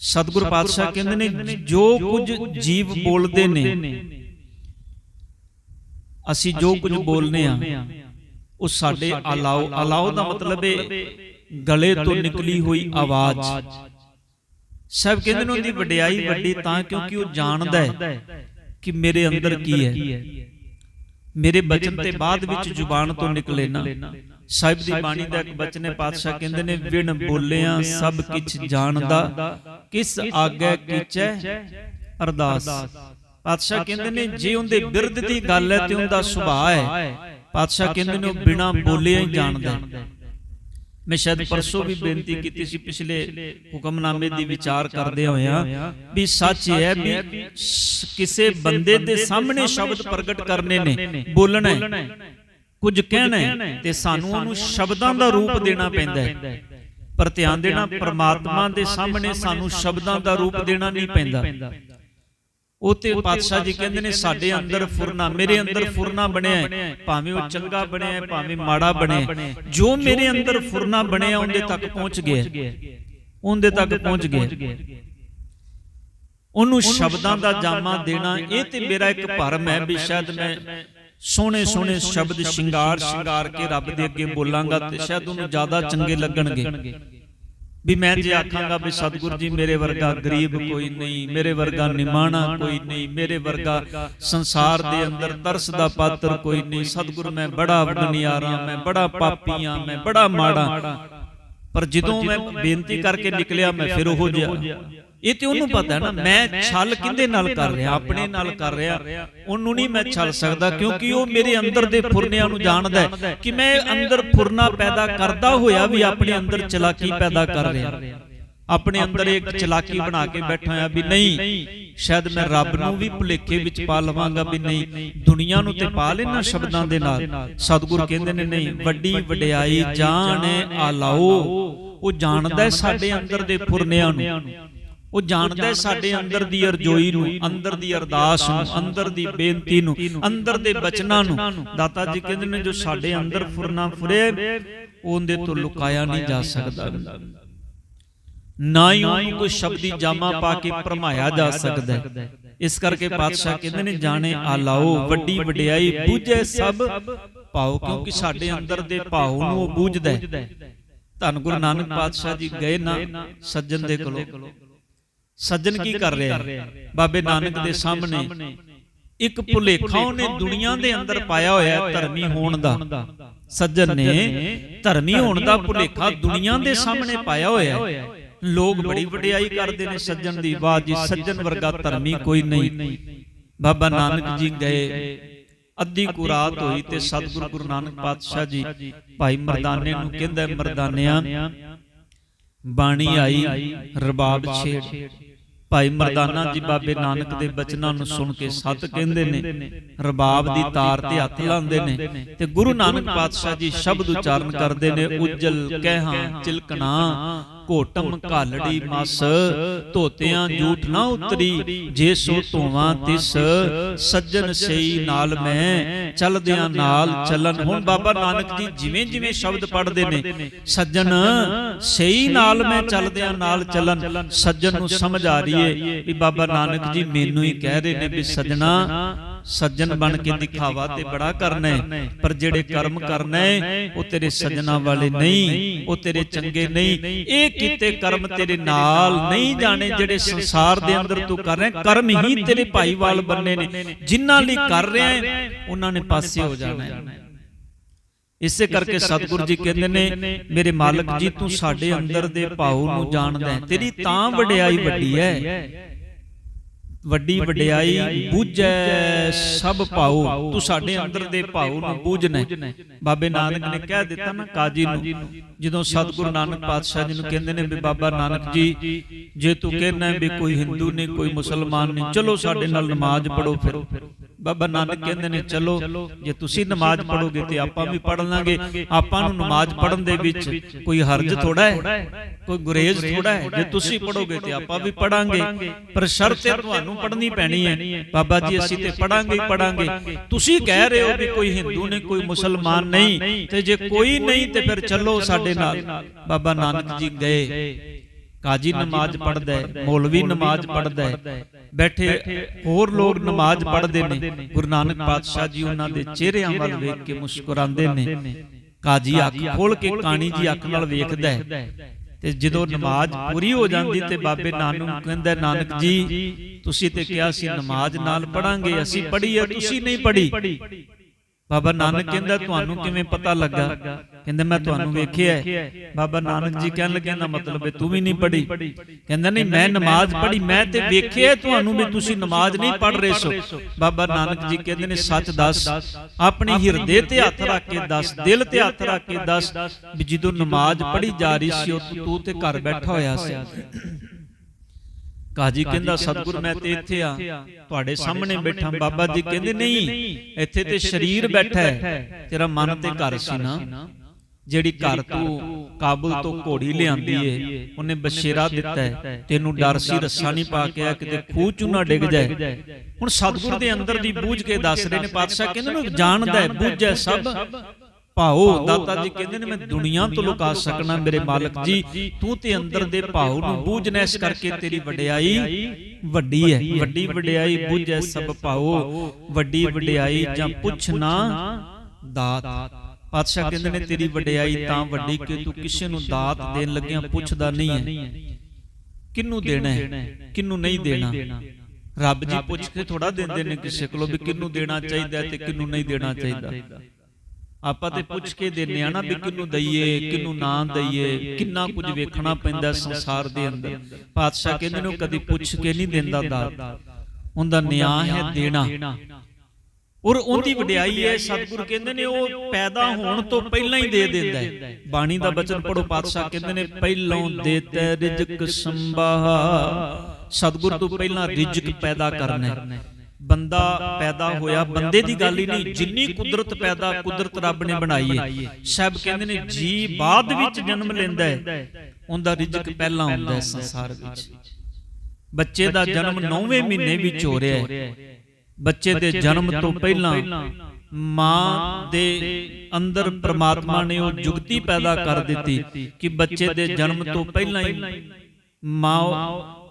ਸਤਿਗੁਰ ਪਾਤਸ਼ਾਹ ਕਹਿੰਦੇ ਨੇ ਜੋ ਕੁਝ ਜੀਵ ਬੋਲਦੇ ਨੇ ਅਸੀਂ ਜੋ ਕੁਝ ਬੋਲਨੇ ਆ ਉਹ ਸਾਡੇ ਅਲਾਉ ਅਲਾਉ ਦਾ ਮਤਲਬ ਹੈ ਗਲੇ ਤੋਂ ਨਿਕਲੀ ਹੋਈ ਆਵਾਜ਼। ਸਭ ਕਹਿੰਦੇ ਨੇ ਉਹਦੀ ਵਡਿਆਈ ਵੱਡੀ ਤਾਂ ਕਿਉਂਕਿ ਉਹ ਜਾਣਦਾ ਹੈ ਕਿ ਮੇਰੇ ਅੰਦਰ ਕੀ ਹੈ। ਮੇਰੇ ਬਚਨ ਤੇ ਬਾਅਦ ਵਿੱਚ ਜ਼ੁਬਾਨ ਤੋਂ ਨਿਕਲੇ ਨਾ। ਸਾਹਿਬ ਦੀ ਬਾਣੀ ਦਾ ਇੱਕ ਬਚਨ ਹੈ ਪਾਤਸ਼ਾਹ ਕਹਿੰਦੇ ਨੇ ਵਿਣ ਬੋਲਿਆ ਸਭ ਕਿਛ ਜਾਣਦਾ ਕਿਸ ਆਗੇ ਕੀਚੈ ਅਰਦਾਸ। ਪਾਤਸ਼ਾਹ ਕਹਿੰਦੇ ਨੇ ਜੇ ਉਹਦੇ ਬਿਰਧ ਦੀ ਗੱਲ ਹੈ ਤੇ ਉਹਦਾ ਸੁਭਾਅ ਹੈ। ਪਾਤਸ਼ਾਹ ਕਹਿੰਦੇ ਨੇ ਉਹ ਬਿਨਾ ਬੋਲਿਆ ਹੀ ਜਾਣਦਾ ਮੈਂ ਸ਼ਾਇਦ ਪਰਸੋਂ ਵੀ ਬੇਨਤੀ ਕੀਤੀ ਸੀ ਪਿਛਲੇ ਹੁਕਮਨਾਮੇ ਦੀ ਵਿਚਾਰ ਕਰਦੇ ਹੋਇਆਂ ਵੀ ਸੱਚ ਹੈ ਵੀ ਕਿਸੇ ਬੰਦੇ ਦੇ ਸਾਹਮਣੇ ਸ਼ਬਦ ਪ੍ਰਗਟ ਕਰਨੇ ਨੇ ਬੋਲਣਾ ਹੈ। ਕੁਝ ਕਹਿਣਾ ਹੈ ਤੇ ਸਾਨੂੰ ਉਹਨੂੰ ਸ਼ਬਦਾਂ ਦਾ ਰੂਪ ਦੇਣਾ ਪੈਂਦਾ ਹੈ। ਪਰ ਧਿਆਨ ਦੇਣਾ ਪ੍ਰਮਾਤਮਾ ਦੇ ਸਾਹਮਣੇ ਸਾਨੂੰ ਸ਼ਬਦਾਂ ਦਾ ਰੂਪ ਦੇਣਾ ਨਹੀਂ ਪੈਂਦਾ। ਉਹ ਤੇ ਪਾਤਸ਼ਾਹ ਜੀ ਕਹਿੰਦੇ ਨੇ ਸਾਡੇ ਅੰਦਰ ਫੁਰਨਾ ਮੇਰੇ ਅੰਦਰ ਫੁਰਨਾ ਬਣਿਆ ਹੈ ਭਾਵੇਂ ਉਹ ਚੰਗਾ ਬਣਿਆ ਹੈ ਭਾਵੇਂ ਮਾੜਾ ਬਣਿਆ ਜੋ ਮੇਰੇ ਅੰਦਰ ਫੁਰਨਾ ਬਣਿਆ ਉਹਦੇ ਤੱਕ ਪਹੁੰਚ ਗਿਆ ਉਹਦੇ ਤੱਕ ਪਹੁੰਚ ਗਿਆ ਉਹਨੂੰ ਸ਼ਬਦਾਂ ਦਾ ਜਾਮਾ ਦੇਣਾ ਇਹ ਤੇ ਮੇਰਾ ਇੱਕ ਭਰਮ ਹੈ ਵੀ ਸ਼ਾਇਦ ਮੈਂ ਸੋਹਣੇ ਸੋਹਣੇ ਸ਼ਬਦ ਸ਼ਿੰਗਾਰ ਸ਼ਿੰਗਾਰ ਕੇ ਰੱਬ ਦੇ ਅੱਗੇ ਬੋਲਾਂਗਾ ਤੇ ਸ਼ਾਇਦ ਉਹਨੂੰ ਜ਼ਿਆਦਾ ਚੰਗੇ ਲੱਗਣਗੇ। ਵੀ ਮੈਂ ਜੇ ਆਖਾਂਗਾ ਵੀ ਸਤਿਗੁਰ ਜੀ ਮੇਰੇ ਵਰਗਾ ਗਰੀਬ ਕੋਈ ਨਹੀਂ, ਮੇਰੇ ਵਰਗਾ ਨਿਮਾਣਾ ਕੋਈ ਨਹੀਂ, ਮੇਰੇ ਵਰਗਾ ਸੰਸਾਰ ਦੇ ਅੰਦਰ ਤਰਸ ਦਾ ਪਾਤਰ ਕੋਈ ਨਹੀਂ, ਸਤਿਗੁਰ ਮੈਂ ਬੜਾ ਬਗਨਿਆਰਾ ਮੈਂ ਬੜਾ ਪਾਪੀਆਂ ਮੈਂ ਬੜਾ ਮਾੜਾ। ਪਰ ਜਦੋਂ ਮੈਂ ਬੇਨਤੀ ਕਰਕੇ ਨਿਕਲਿਆ, ਮੈਂ ਫਿਰ ਉਹ ਜਿਹਾ। ਇਹ ਤੇ ਉਹਨੂੰ ਪਤਾ ਹੈ ਨਾ ਮੈਂ ਛਲ ਕਿੰਦੇ ਨਾਲ ਕਰ ਰਿਹਾ ਆਪਣੇ ਨਾਲ ਕਰ ਰਿਹਾ। ਉਹਨੂੰ ਨਹੀਂ ਮੈਂ ਛਲ ਸਕਦਾ ਕਿਉਂਕਿ ਉਹ ਮੇਰੇ ਅੰਦਰ ਦੇ ਫੁਰਨਿਆਂ ਨੂੰ ਜਾਣਦਾ ਹੈ ਕਿ ਮੈਂ ਅੰਦਰ ਫੁਰਨਾ ਪੈਦਾ ਕਰਦਾ ਹੋਇਆ ਵੀ ਆਪਣੇ ਅੰਦਰ ਚਲਾਕੀ ਪੈਦਾ ਕਰ ਰਿਹਾ। ਆਪਣੇ ਅੰਦਰ ਇੱਕ ਚਲਾਕੀ ਬਣਾ ਕੇ ਬੈਠਾ ਆ ਵੀ ਨਹੀਂ ਸ਼ਾਇਦ ਮੈਂ ਰੱਬ ਨੂੰ ਵੀ ਭੁਲੇਖੇ ਵਿੱਚ ਪਾ ਲਵਾਂਗਾ ਵੀ ਨਹੀਂ ਦੁਨੀਆ ਨੂੰ ਤੇ ਪਾ ਲੈਣਾ ਸ਼ਬਦਾਂ ਦੇ ਨਾਲ। ਸਤਿਗੁਰ ਕਹਿੰਦੇ ਨੇ ਨਹੀਂ ਵੱਡੀ ਵਡਿਆਈ ਜਾਣੇ ਆਲਾਓ ਉਹ ਜਾਣਦਾ ਹੈ ਸਾਡੇ ਅੰਦਰ ਦੇ ਫੁਰਨਿਆਂ ਨੂੰ ਉਹ ਜਾਣਦਾ ਸਾਡੇ ਅੰਦਰ ਦੀ ਅਰਜ਼ੋਈ ਨੂੰ ਅੰਦਰ ਦੀ ਅਰਦਾਸ ਨੂੰ ਅੰਦਰ ਦੀ ਬੇਨਤੀ ਨੂੰ ਅੰਦਰ ਦੇ ਬਚਨਾਂ ਨੂੰ। ਦਾਤਾ ਜੀ ਕਹਿੰਦੇ ਨੇ ਜੋ ਸਾਡੇ ਅੰਦਰ ਫੁਰਨਾ ਫੁਰੇ ਉਹਦੇ ਤੋਂ ਲੁਕਾਇਆ ਨਹੀਂ ਜਾ ਸਕਦਾ। ਨਾ ਹੀ ਉਹਨੂੰ ਕੋਈ ਸ਼ਬਦੀ ਜਾਮਾ ਪਾ ਕੇ ਭਰਮਾਇਆ ਜਾ ਸਕਦਾ ਹੈ। ਇਸ ਕਰਕੇ ਪਾਤਸ਼ਾਹ ਕਹਿੰਦੇ ਨੇ ਜਾਣੇ ਆਲਾਓ ਵੱਡੀ ਵਡਿਆਈ ਬੂਝੇ ਸਭ ਪਾਓ ਕਿਉਂਕਿ ਸਾਡੇ ਅੰਦਰ ਦੇ ਭਾਵ ਨੂੰ ਉਹ ਬੂਝਦਾ ਹੈ। ਧੰਨ ਗੁਰੂ ਨਾਨਕ ਪਾਤਸ਼ਾਹ ਜੀ ਗਏ ਨਾ ਸੱਜਣ ਦੇ ਕੋਲੋਂ। ਸੱਜਣ ਕੀ ਕਰ ਰਿਹਾ ਬਾਬੇ ਨਾਨਕ ਦੇ ਸਾਹਮਣੇ ਇੱਕ ਭੁਲੇਖਾ ਉਹਨੇ ਦੁਨੀਆ ਦੇ ਅੰਦਰ ਪਾਇਆ ਹੋਇਆ ਹੈ ਧਰਮੀ ਹੋਣ ਦਾ। ਸੱਜਣ ਨੇ ਧਰਮੀ ਹੋਣ ਦਾ ਭੁਲੇਖਾ ਦੁਨੀਆ ਦੇ ਸਾਹਮਣੇ ਪਾਇਆ ਹੋਇਆ ਹੈ। ਲੋਕ ਬੜੀ ਵਡਿਆਈ ਕਰਦੇ ਨੇ ਸੱਜਣ ਦੀ ਵਾਹ ਜੀ ਸੱਜਣ ਵਰਗਾ ਧਰਮੀ ਕੋਈ ਨਹੀਂ। ਬਾਬਾ ਨਾਨਕ ਜੀ ਗਏ। ਅੱਧੀ ਕੁ ਰਾਤ ਹੋਈ ਤੇ ਸਤਿਗੁਰੂ ਗੁਰੂ ਨਾਨਕ ਪਾਤਸ਼ਾਹ ਜੀ ਭਾਈ ਮਰਦਾਨੇ ਨੂੰ ਕਹਿੰਦਾ ਮਰਦਾਨਿਆਂ। ਬਾਣੀ ਆਈ ਰਬਾਬ ਛੇੜ ਭਾਈ ਮਰਦਾਨਾ ਜੀ ਬਾਬੇ ਨਾਨਕ ਦੇ ਬਚਨਾਂ ਨੂੰ ਸੁਣ ਕੇ ਸਤ ਕਹਿੰਦੇ ਨੇ ਰਬਾਬ ਦੀ ਤਾਰ ਤੇ ਹੱਥ ਲਾਉਂਦੇ ਨੇ ਤੇ ਗੁਰੂ ਨਾਨਕ ਪਾਤਸ਼ਾਹ ਜੀ ਸ਼ਬਦ ਉਚਾਰਨ ਕਰਦੇ ਨੇ ਉਜਲ ਕਹਿਹਾਂ ਚਿਲਕਣਾ। ਘੋਟਮ ਘਾਲੜੀ ਮਸ ਧੋਤਿਆਂ ਝੂਠ ਨਾ ਉਤਰੀ ਜੇ ਸੋ ਧੋਵਾਂ ਤਿਸ ਸੱਜਣ ਸਈ ਨਾਲ ਮੈਂ ਚਲਦਿਆਂ ਨਾਲ ਚੱਲਣ। ਹੁਣ ਬਾਬਾ ਨਾਨਕ ਜੀ ਜਿਵੇਂ ਜਿਵੇਂ ਸ਼ਬਦ ਪੜ੍ਹਦੇ ਨੇ ਸੱਜਣ ਸਈ ਨਾਲ ਮੈਂ ਚਲਦਿਆਂ ਨਾਲ ਚੱਲਣ। ਸੱਜਣ ਨੂੰ ਸਮਝ ਆ ਰਹੀ ਏ ਵੀ ਬਾਬਾ ਨਾਨਕ ਜੀ ਮੈਨੂੰ ਹੀ ਕਹਿ ਰਹੇ ਨੇ ਵੀ ਸੱਜਣਾ। ਸੱਜਣ ਬਣ ਕੇ ਦਿਖਾਵਾ ਤੇ ਬੜਾ ਕਰਨਾ ਪਰ ਜਿਹੜੇ ਕਰਮ ਕਰਨਾ ਉਹ ਤੇਰੇ ਸੱਜਣਾ ਵਾਲੇ ਨਹੀਂ ਉਹ ਤੇਰੇ ਚੰਗੇ ਨਹੀਂ। ਇਹ ਕੀਤੇ ਕਰਮ ਤੇਰੇ ਨਾਲ ਨਹੀਂ ਜਾਣੇ ਜਿਹੜੇ ਸੰਸਾਰ ਦੇ ਅੰਦਰ ਤੂੰ ਕਰ ਰਿਹਾ ਕਰਮ ਹੀ ਤੇਰੇ ਭਾਈਵਾਲ ਬੰਨੇ ਨੇ। ਜਿਨ੍ਹਾਂ ਲਈ ਕਰ ਰਿਹਾ ਉਹਨਾਂ ਨੇ ਪਾਸੇ ਹੋ ਜਾਣਾ ਹੈ। ਇਸੇ ਕਰਕੇ ਸਤਿਗੁਰੂ ਜੀ ਕਹਿੰਦੇ ਨੇ ਮੇਰੇ ਮਾਲਕ ਜੀ ਤੂੰ ਸਾਡੇ ਅੰਦਰ ਦੇ ਭਾਉ ਨੂੰ ਜਾਣਦਾ ਹੈ। ਤੇਰੀ ਤਾਂ ਵਡਿਆਈ ਵੱਡੀ ਹੈ। ਵੱਡੀ ਵਡਿਆਈ ਬੂਝੈ ਸਭ ਭਾਉ ਤੂੰ ਸਾਡੇ ਅੰਦਰ ਦੇ ਭਾਉ ਨੂੰ ਬੂਝਣਾ ਬਾਬੇ ਨਾਨਕ ਨੇ ਕਹਿ ਦਿੱਤਾ ਨਾ ਕਾਜੀ ਨੂੰ। ਜਦੋਂ ਸਤਿਗੁਰੂ ਨਾਨਕ ਪਾਤਸ਼ਾਹ ਜੀ ਨੂੰ ਕਹਿੰਦੇ ਨੇ ਵੀ ਬਾਬਾ ਨਾਨਕ ਜੀ ਜੇ ਤੂੰ ਕਹਿਣਾ ਵੀ ਕੋਈ ਹਿੰਦੂ ਨਹੀਂ ਕੋਈ ਮੁਸਲਮਾਨ ਨਹੀਂ ਚਲੋ ਸਾਡੇ ਨਾਲ ਨਮਾਜ਼ ਪੜੋ ਫਿਰ। ਬਾਬਾ ਨਾਨਕ ਕਹਿੰਦੇ ਨੇ ਚਲੋ ਜੇ ਤੁਸੀਂ ਨਮਾਜ਼ ਪੜੋਗੇ ਤੇ ਆਪਾਂ ਵੀ ਪੜ ਲਾਂਗੇ। ਆਪਾਂ ਨੂੰ ਨਮਾਜ਼ ਪੜਨ ਦੇ ਵਿੱਚ ਕੋਈ ਹਰਜ ਥੋੜਾ ਹੈ। ਕੋਈ ਗੁਰੇਜ਼ ਥੋੜਾ ਹੈ। ਜੇ ਤੁਸੀਂ ਪੜੋਗੇ ਤੇ ਆਪਾਂ ਵੀ ਪੜਾਂਗੇ ਪਰ ਸ਼ਰਤ ਹੈ ਤੁਹਾਨੂੰ ਪੜਨੀ ਪੈਣੀ ਹੈ। ਬਾਬਾ ਜੀ ਅਸੀਂ ਤੇ ਪੜਾਂਗੇ ਹੀ ਪੜਾਂਗੇ ਤੁਸੀਂ ਕਹਿ ਰਹੇ ਹੋ ਵੀ ਕੋਈ ਹਿੰਦੂ ਨਹੀਂ ਕੋਈ ਮੁਸਲਮਾਨ ਨਹੀਂ। ਤੇ ਜੇ ਕੋਈ ਨਹੀਂ ਤੇ ਫਿਰ ਚੱਲੋ ਸਾਡੇ ਨਾਲ। ਬਾਬਾ ਨਾਨਕ ਜੀ ਗਏ। ਕਾਜੀ ਨਮਾਜ਼ ਪੜਦਾ ਹੈ ਮੌਲਵੀ ਨਮਾਜ਼ ਪੜਦਾ ਹੈ ਬੈਠੇ ਹੋਰ ਲੋਕ ਨਮਾਜ਼ ਪੜ੍ਹਦੇ ਨੇ। ਗੁਰੂ ਨਾਨਕ ਪਾਤਸ਼ਾਹ ਜੀ ਉਹਨਾਂ ਦੇ ਚਿਹਰਿਆਂ ਵੱਲ ਵੇਖ ਕੇ ਮੁਸਕਰਾਉਂਦੇ ਨੇ। ਕਾਜੀ ਅੱਖ ਖੋਲ ਕੇ ਕਾਣੀ ਜੀ ਅੱਖ ਨਾਲ ਵੇਖਦਾ ਹੈ। ਤੇ ਜਦੋਂ ਨਮਾਜ਼ ਪੂਰੀ ਹੋ ਜਾਂਦੀ ਤੇ ਬਾਬੇ ਨਾਨਕ ਕਹਿੰਦਾ ਨਾਨਕ ਜੀ ਤੁਸੀਂ ਤੇ ਕਿਹਾ ਸੀ ਨਮਾਜ਼ ਨਾਲ ਪੜਾਂਗੇ ਅਸੀਂ ਪੜ੍ਹੀ ਹੈ ਤੁਸੀਂ ਨਹੀਂ ਪੜ੍ਹੀ। ਬਾਬਾ ਨਾਨਕ ਕਹਿੰਦਾ ਤੁਹਾਨੂੰ ਕਿਵੇਂ ਪਤਾ ਲੱਗਾ? ਕਹਿੰਦਾ ਮੈਂ ਤੁਹਾਨੂੰ ਵੇਖਿਆ ਬਾਬਾ ਨਾਨਕ ਜੀ ਕਹਿਣ ਲੱਗੇ ਨਾ ਮਤਲਬ ਹੈ ਤੂੰ ਵੀ ਨਹੀਂ ਪੜ੍ਹੀ। ਕਹਿੰਦਾ ਨਹੀਂ ਮੈਂ ਨਮਾਜ਼ ਪੜ੍ਹੀ ਮੈਂ ਤੇ ਵੇਖਿਆ ਤੁਹਾਨੂੰ ਵੀ ਤੁਸੀਂ ਨਮਾਜ਼ ਨਹੀਂ ਪੜ੍ਹ ਰਹੇ ਸੋ। ਬਾਬਾ ਨਾਨਕ ਜੀ ਕਹਿੰਦੇ ਨੇ ਸੱਚ ਦੱਸ ਆਪਣੀ ਹਿਰਦੇ ਤੇ ਹੱਥ ਰੱਖ ਕੇ ਦੱਸ ਦਿਲ ਤੇ ਹੱਥ ਰੱਖ ਕੇ ਦੱਸ ਵੀ ਜਦੋਂ ਨਮਾਜ਼ ਪੜ੍ਹੀ ਜਾ ਰਹੀ ਸੀ ਉਹ ਤੂੰ ਤੇ ਘਰ ਬੈਠਾ ਹੋਇਆ ਸੀ। ਕਾਜੀ ਕਹਿੰਦਾ ਸਤਿਗੁਰ ਮੈਂ ਤੇ ਇੱਥੇ ਆ। ਤੁਹਾਡੇ ਸਾਹਮਣੇ ਬੈਠਾ ਬਾਬਾ ਜੀ ਕਹਿੰਦੇ ਨਹੀਂ ਇੱਥੇ ਤੇ ਸਰੀਰ ਬੈਠਾ ਹੈ ਤੇਰਾ ਮਨ ਤੇ ਘਰ ਸੀ ਨਾ ਜਿਹੜੀ ਘਰ ਤੂੰ ਕਾਬਲ ਤੋਂ ਘੋੜੀ ਲਿਆਂਦੀ ਏ ਉਹਨੇ ਬਸ਼ੇਰਾ ਦਿੱਤਾ ਹੈ ਤੈਨੂੰ ਡਰ ਸੀ ਰੱਸਾ ਨਹੀਂ ਪਾ ਕੇ ਆ ਕਿਤੇ ਖੂਹ ਚ ਨਾ ਡਿੱਗ ਜਾਏ। ਹੁਣ ਸਤਿਗੁਰ ਦੇ ਅੰਦਰ ਦੀ ਬੂਝ ਕੇ ਦੱਸ ਰਹੇ ਨੇ ਪਾਤਸ਼ਾਹ ਕਹਿੰਦੇ ਨੇ ਜਾਣਦਾ ਹੈ ਬੂਝੈ ਸਭ। ਭਾਉ ਦਾਤਾ ਜੀ ਕਹਿੰਦੇ ਨੇ ਮੈਂ ਦੁਨੀਆ ਤੋਂ ਲੁਕਾ ਸਕਣਾ ਮੇਰੇ ਮਾਲਕ ਜੀ। ਤੂੰ ਤੇ ਅੰਦਰ ਦੇ ਭਾਉ ਨੂੰ ਬੂਝਣਾ ਇਸ ਕਰਕੇ ਤੇਰੀ ਵਡਿਆਈ। ਵੱਡੀ ਹੈ ਵੱਡੀ ਵਡਿਆਈ ਬੂਝੈ ਸਭ ਭਾਉ ਵੱਡੀ ਵਡਿਆਈ ਜਾਂ ਪੁੱਛਣਾ ਦਾਤ। ਪਾਤਸ਼ਾਹ ਕਹਿੰਦੇ ਨੇ ਤੇਰੀ ਵਡਿਆਈ ਤਾਂ ਵੱਡੀ ਕਿ ਤੂੰ ਕਿਸੇ ਨੂੰ ਦਾਤ ਦੇਣ ਲੱਗਿਆ ਪੁੱਛਦਾ ਨਹੀਂ ਹੈ। ਕਿੰਨੂੰ ਦੇਣਾ ਹੈ? ਕਿੰਨੂੰ ਨਹੀਂ ਦੇਣਾ? ਰੱਬ ਜੀ ਪੁੱਛ ਕੇ ਥੋੜਾ ਦਿੰਦੇ ਨੇ ਕਿਸੇ ਕੋਲੋਂ ਵੀ ਕਿੰਨੂੰ ਦੇਣਾ ਚਾਹੀਦਾ ਤੇ ਕਿੰਨੂੰ ਨਹੀਂ ਦੇਣਾ ਚਾਹੀਦਾ। ਆਪਾਂ ਤੇ ਪੁੱਛ ਕੇ ਦਿੰਨੇ ਆ ਨਾ ਵੀ ਕਿੰਨੂੰ ਦਈਏ ਕਿੰਨੂੰ ਨਾ ਦਈਏ ਕਿੰਨਾ ਕੁਝ ਵੇਖਣਾ ਪੈਂਦਾ ਸੰਸਾਰ ਦੇ ਅੰਦਰ। ਪਾਤਸ਼ਾਹ ਕਹਿੰਦੇ ਨੇ ਕਦੀ ਪੁੱਛ ਕੇ ਨਹੀਂ ਦਿੰਦਾ ਦਾਤ। ਉਹਦਾ ਨਿਆਂ ਹੈ ਦੇਣਾ। ਔਰ ਉਹਦੀ ਵਡਿਆਈ ਹੈ ਸਤਿਗੁਰ ਕਹਿੰਦੇ ਨੇ ਉਹ ਪੈਦਾ ਹੋਣ ਤੋਂ ਪਹਿਲਾਂ ਹੀ ਦੇ ਦਿੰਦਾ ਹੈ। ਬਾਣੀ ਦਾ ਬਚਨ ਪੜੋ ਪਾਤਸ਼ਾਹ ਕਹਿੰਦੇ ਨੇ ਪਹਿਲੋਂ ਦੇਤੇ ਰਿਜਕ ਸੰਭਾਹਾ। ਸਤਿਗੁਰ ਤੋਂ ਪਹਿਲਾਂ ਰਿਜਕ ਪੈਦਾ ਕਰਨਾ ਹੈ। ਬੰਦਾ ਪੈਦਾ ਹੋਇਆ ਬੰਦੇ ਦੀ ਗੱਲ ਹੀ ਨਹੀਂ ਜਿੰਨੀ ਕੁਦਰਤ ਪੈਦਾ ਕੁਦਰਤ ਰੱਬ ਨੇ ਬਣਾਈ ਹੈ। ਸਭ ਕਹਿੰਦੇ ਨੇ ਜੀ ਬਾਅਦ ਵਿੱਚ ਜਨਮ ਲੈਂਦਾ ਹੈ। ਉਹਦਾ ਰਿਜਕ ਪਹਿਲਾਂ ਹੁੰਦਾ ਹੈ ਸੰਸਾਰ ਵਿੱਚ। ਬੱਚੇ ਦਾ ਜਨਮ 9ਵੇਂ ਮਹੀਨੇ ਵਿੱਚ ਹੋ। ਰਿਹਾ ਹੈ। ਬੱਚੇ ਦੇ ਜਨਮ ਤੋਂ ਪਹਿਲਾਂ ਮਾਂ ਦੇ ਅੰਦਰ ਪ੍ਰਮਾਤਮਾ ਨੇ ਉਹ ਜੁਗਤੀ ਪੈਦਾ ਕਰ ਦਿੱਤੀ ਕਿ ਬੱਚੇ ਦੇ ਜਨਮ ਤੋਂ ਪਹਿਲਾਂ ਹੀ ਮਾਂ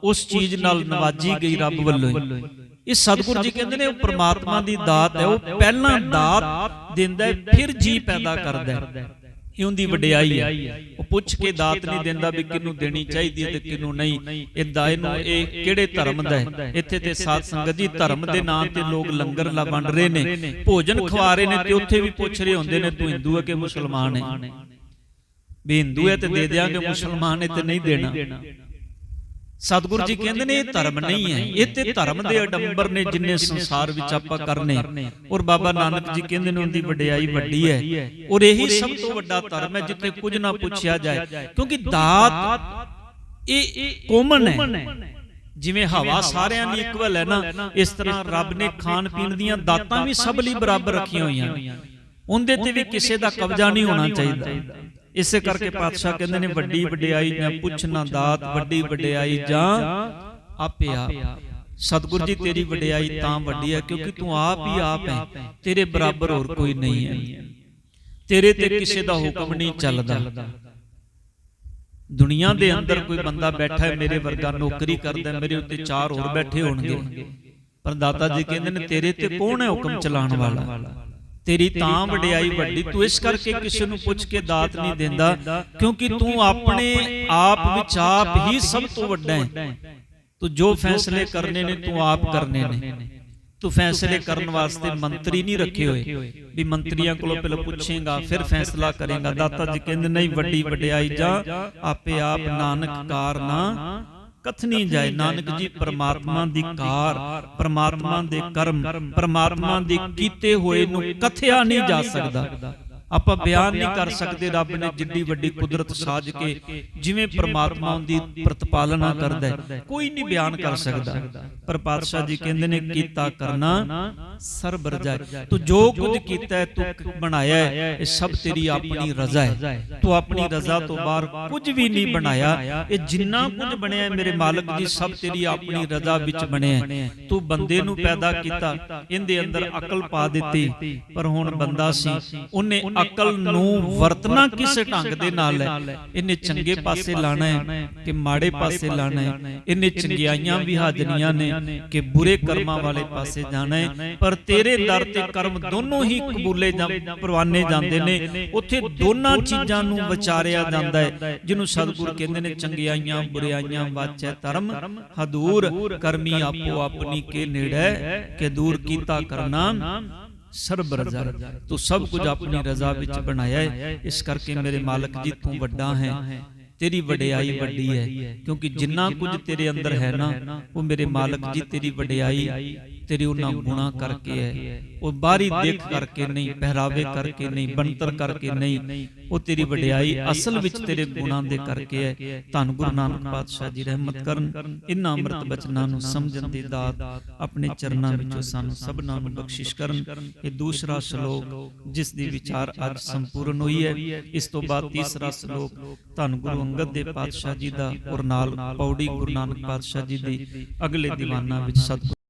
ਉਸ ਚੀਜ਼ ਨਾਲ ਨਵਾਜੀ ਗਈ ਰੱਬ ਵੱਲੋਂ ਇਹ ਸਤਿਗੁਰੂ ਜੀ ਕਹਿੰਦੇ ਨੇ ਉਹ ਪ੍ਰਮਾਤਮਾ ਦੀ ਦਾਤ ਹੈ ਉਹ ਪਹਿਲਾਂ ਦਾਤ ਦਿੰਦਾ ਹੈ ਫਿਰ ਜੀ ਪੈਦਾ ਕਰਦਾ ਹੈ। ਇਹ ਉਹਦੀ ਵਡਿਆਈ ਹੈ। ਉਹ ਪੁੱਛ ਕੇ ਦਾਤ ਨਹੀਂ ਦਿੰਦਾ ਵੀ ਕਿਹਨੂੰ ਦੇਣੀ ਚਾਹੀਦੀ ਹੈ ਤੇ ਕਿਹਨੂੰ ਨਹੀਂ। ਇਹ ਦਾਇ ਨੂੰ ਇਹ ਕਿਹੜੇ ਧਰਮ ਦਾ ਹੈ? ਇੱਥੇ ਤੇ ਸਾਧ ਸੰਗਤ ਜੀ ਧਰਮ ਦੇ ਨਾਂ ਤੇ ਲੋਕ ਲੰਗਰ ਲਾ ਵੰਡ ਰਹੇ ਨੇ। ਭੋਜਨ ਖਵਾ ਰਹੇ ਨੇ ਤੇ ਉੱਥੇ ਵੀ ਪੁੱਛ ਰਹੇ ਹੁੰਦੇ ਨੇ ਤੂੰ ਹਿੰਦੂ ਹੈ ਕਿ ਮੁਸਲਮਾਨ ਹੈ? ਵੀ ਹਿੰਦੂ ਹੈ ਤੇ ਦੇ ਦਿਆਂਗੇ ਮੁਸਲਮਾਨ ਹੈ ਤੇ ਨਹੀਂ ਦੇਣਾ। ਸਤਿਗੁਰੂ ਜੀ ਕਹਿੰਦੇ ਨੇ ਇਹ ਧਰਮ ਨਹੀਂ ਹੈ। ਇਹ ਤੇ ਧਰਮ ਦੇ ਅਡੰਬਰ ਨੇ ਜਿੰਨੇ ਸੰਸਾਰ ਵਿੱਚ ਆਪਾਂ ਕਰਨੇ। ਔਰ ਬਾਬਾ ਨਾਨਕ ਜੀ ਕਹਿੰਦੇ ਨੇ ਉਹਦੀ ਵਡਿਆਈ ਵੱਡੀ ਹੈ। ਔਰ ਇਹੀ ਸਭ ਤੋਂ ਵੱਡਾ ਧਰਮ ਹੈ ਜਿੱਥੇ ਕੁਝ ਨਾ ਪੁੱਛਿਆ ਜਾਏ। ਕਿਉਂਕਿ ਦਾਤ ਇਹ ਕੋਮਨ ਹੈ। ਜਿਵੇਂ ਹਵਾ ਸਾਰਿਆਂ ਦੀ ਇਕੁਅਲ ਹੈ ਨਾ ਇਸ ਤਰ੍ਹਾਂ ਰੱਬ ਨੇ ਖਾਣ ਪੀਣ ਦੀਆਂ ਦਾਤਾਂ ਵੀ ਸਭ ਲਈ ਬਰਾਬਰ ਰੱਖੀਆਂ ਹੋਈਆਂ ਉਹਦੇ ਤੇ ਵੀ ਕਿਸੇ ਦਾ ਕਬਜ਼ਾ ਨਹੀਂ ਹੋਣਾ ਚਾਹੀਦਾ। ਇਸੇ ਕਰਕੇ ਪਾਤਸ਼ਾਹ ਕਹਿੰਦੇ ਨੇ ਵੱਡੀ ਵਡਿਆਈ ਜਾਂ ਪੁੱਛ ਨਾ ਦਾਤ ਵੱਡੀ ਵਡਿਆਈ ਜਾਂ ਆਪੇ ਆਪ ਸਤਿਗੁਰੂ ਜੀ ਤੇਰੀ ਵਡਿਆਈ ਤਾਂ ਵੱਡੀ ਹੈ ਕਿਉਂਕਿ ਤੂੰ ਆਪ ਹੀ ਆਪ ਹੈ ਤੇਰੇ ਬਰਾਬਰ ਹੋਰ ਕੋਈ ਨਹੀਂ ਹੈ। ਤੇਰੇ ਤੇ ਕਿਸੇ ਦਾ ਹੁਕਮ ਨਹੀਂ ਚੱਲਦਾ। ਦੁਨੀਆ ਦੇ ਅੰਦਰ ਕੋਈ ਬੰਦਾ ਬੈਠਾ ਹੈ ਮੇਰੇ ਵਰਗਾ ਨੌਕਰੀ ਕਰਦਾ ਮੇਰੇ ਉੱਤੇ ਚਾਰ ਹੋਰ ਬੈਠੇ ਹੋਣਗੇ। ਪਰ ਦਾਤਾ ਜੀ ਕਹਿੰਦੇ ਨੇ ਤੇਰੇ ਤੇ ਕੌਣ ਹੈ ਹੁਕਮ ਚਲਾਉਣ ਵਾਲਾ? ਤੇਰੀ ਤਾਂ ਵਡਿਆਈ ਵੱਡੀ ਤੂੰ ਇਸ ਕਰਕੇ ਕਿਸੇ ਨੂੰ ਪੁੱਛ ਕੇ ਦਾਤ ਨਹੀਂ ਦਿੰਦਾ ਕਿਉਂਕਿ ਤੂੰ ਆਪਣੇ ਆਪ ਵਿੱਚ ਆਪ ਹੀ ਸਭ ਤੋਂ ਵੱਡਾ ਹੈ। ਤੂੰ ਜੋ ਫੈਸਲੇ ਕਰਨੇ ਨੇ ਤੂੰ ਆਪ ਕਰਨੇ ਨੇ। ਤੂੰ ਫੈਸਲੇ ਕਰਨ ਵਾਸਤੇ ਮੰਤਰੀ ਨਹੀਂ ਰੱਖੇ ਹੋਏ। ਵੀ ਮੰਤਰੀਆਂ ਕੋਲੋਂ ਪਹਿਲਾਂ ਪੁੱਛੇਗਾ ਫਿਰ ਫੈਸਲਾ ਕਰੇਗਾ। ਦਾਤਾ ਜੀ ਕਹਿੰਦੇ ਨਹੀਂ ਵੱਡੀ ਵਡਿਆਈ ਜਾਂ ਆਪੇ ਆਪ ਨਾਨਕ ਕਾਰਨਾ ਕਥਨੀ ਜਾਏ ਨਾਨਕ ਜੀ ਪਰਮਾਤਮਾ ਦੀ ਕਾਰ ਪਰਮਾਤਮਾ ਦੇ ਕਰਮ ਪਰਮਾਤਮਾ ਦੇ ਕੀਤੇ ਹੋਏ ਨੂੰ ਕਥਿਆ ਨਹੀਂ ਜਾ ਸਕਦਾ। ਆਪਾਂ ਬਿਆਨ ਨਹੀਂ ਕਰ ਸਕਦੇ ਰੱਬ ਨੇ ਜਿੱਡੀ ਵੱਡੀ ਕੁਦਰਤ ਸਾਜ ਕੇ ਜਿਵੇਂ ਪ੍ਰਮਾਤਮਾ ਦੀ ਪ੍ਰਤਪਾਲਨਾ ਕਰਦਾ ਹੈ ਕੋਈ ਨਹੀਂ ਬਿਆਨ ਕਰ ਸਕਦਾ। ਪਰ ਪਾਤਸ਼ਾਹ ਜੀ ਕਹਿੰਦੇ ਨੇ ਕੀਤਾ ਕਰਨਾ ਸਰਬ ਰਜਾ। ਤੂੰ ਜੋ ਕੁਝ ਕੀਤਾ ਹੈ ਤੂੰ ਬਣਾਇਆ ਹੈ। ਇਹ ਸਭ ਤੇਰੀ ਆਪਣੀ ਰਜ਼ਾ ਹੈ। ਤੂੰ ਆਪਣੀ ਰਜ਼ਾ ਤੋਂ ਬਾਹਰ ਕੁਝ ਵੀ ਨਹੀਂ ਬਣਾਇਆ। ਇਹ ਜਿੰਨਾ ਕੁਝ ਬਣਿਆ ਹੈ ਮੇਰੇ ਮਾਲਕ ਜੀ ਸਭ ਤੇਰੀ ਆਪਣੀ ਰਜ਼ਾ ਵਿੱਚ ਬਣਿਆ ਹੈ। ਤੂੰ ਬੰਦੇ ਨੂੰ ਪੈਦਾ ਕੀਤਾ। ਇਹਦੇ ਅੰਦਰ ਅਕਲ ਪਾ ਦਿੱਤੀ ਪਰ ਹੁਣ ਬੰਦਾ ਸੀ ਉਹਨੇ ਅਕਲ ਨੂੰ ਵਰਤਣਾ ਕਿਸ ਢੰਗ ਦੇ ਨਾਲ ਹੈ। ਇਹਨੇ ਚੰਗੇ ਪਾਸੇ ਲਾਣਾ ਹੈ ਕਿ ਮਾੜੇ ਪਾਸੇ ਲਾਣਾ ਹੈ। ਇਹਨੇ ਚੰਗਿਆਈਆਂ ਵੀ ਹਾਜ਼ਰੀਆਂ ਨੇ ਕਿ ਬੁਰੇ ਕਰਮਾਂ ਵਾਲੇ ਪਾਸੇ ਜਾਣਾ ਹੈ। ਪਰ ਤੇਰੇ ਦਰ ਤੇ ਕਰਮ ਦੋਨੋਂ ਹੀ ਕਬੂਲੇ ਜਾਂ ਪਰਵਾਨੇ ਜਾਂਦੇ ਨੇ। ਉੱਥੇ ਦੋਨਾਂ ਚੀਜ਼ਾਂ ਨੂੰ ਵਿਚਾਰਿਆ ਜਾਂਦਾ ਹੈ। ਜਿਹਨੂੰ ਸਤਿਗੁਰ ਕਹਿੰਦੇ ਨੇ ਚੰਗਿਆਈਆਂ ਬੁਰਿਆਈਆਂ ਵਾਚੈ ਧਰਮ। ਹਦੂਰ ਕਰਮੀ ਆਪੋ ਆਪਣੀ ਕੇ ਨੇੜੇ ਕਿ ਦੂਰ ਕੀਤਾ ਕਰਨਾ ਸਰਬ ਰਜ਼ਾ ਤੂੰ ਸਭ ਕੁਝ ਆਪਣੀ ਰਜ਼ਾ ਵਿੱਚ ਬਣਾਇਆ ਹੈ। ਇਸ ਕਰਕੇ ਮੇਰੇ ਮਾਲਕ ਜੀ ਤੂੰ ਵੱਡਾ ਹੈ। ਤੇਰੀ ਵਡਿਆਈ ਵੱਡੀ ਹੈ। ਕਿਉਂਕਿ ਜਿੰਨਾ ਕੁਝ ਤੇਰੇ ਅੰਦਰ ਹੈ ਨਾ ਉਹ ਮੇਰੇ ਮਾਲਕ ਜੀ ਤੇਰੀ ਵਡਿਆਈ। ਤੇਰੇ ਉਹਨਾਂ ਗੁਣਾ ਕਰਕੇ ਹੈ। ਉਹ ਬਾਹਰੀ ਦੇਖ ਕਰਕੇ ਨਹੀਂ ਪਹਿਰਾਵੇ ਕਰਕੇ ਨਹੀਂ ਬਣਤਰ ਕਰਕੇ ਨਹੀਂ। ਉਹ ਤੇਰੀ ਵਡਿਆਈ ਅਸਲ ਵਿੱਚ ਤੇਰੇ ਗੁਣਾਂ ਦੇ ਕਰਕੇ ਹੈ। ਧੰਨ ਗੁਰੂ ਨਾਨਕ ਪਾਤਸ਼ਾਹ ਜੀ ਰਹਿਮਤ ਕਰਨ। ਇਨ੍ਹਾਂ ਅੰਮ੍ਰਿਤ ਬਚਨਾਂ ਨੂੰ ਸਮਝਣ ਦੀ ਦਾਤ ਆਪਣੇ ਚਰਨਾਂ ਵਿੱਚੋਂ ਸਾਨੂੰ ਸਭਨਾਂ ਨੂੰ ਬਖਸ਼ਿਸ਼ ਕਰਨ। ਇਹ ਦੂਸਰਾ ਸ਼ਲੋਕ ਜਿਸ ਦੀ ਵਿਚਾਰ ਅੱਜ ਸੰਪੂਰਨ ਹੋਈ ਹੈ। ਇਸ ਤੋਂ ਬਾਅਦ ਤੀਸਰਾ ਸ਼ਲੋਕ ਧੰਨ ਗੁਰੂ ਅੰਗਦ ਦੇਵ ਪਾਤਸ਼ਾਹ ਜੀ ਦਾ ਔਰ ਨਾਲ ਪੌੜੀ ਗੁਰੂ ਨਾਨਕ ਪਾਤਸ਼ਾਹ ਜੀ ਦੀ ਅਗਲੇ ਦੀਵਾਨਾਂ ਵਿੱਚ ਸਤਿਗੁਰੂ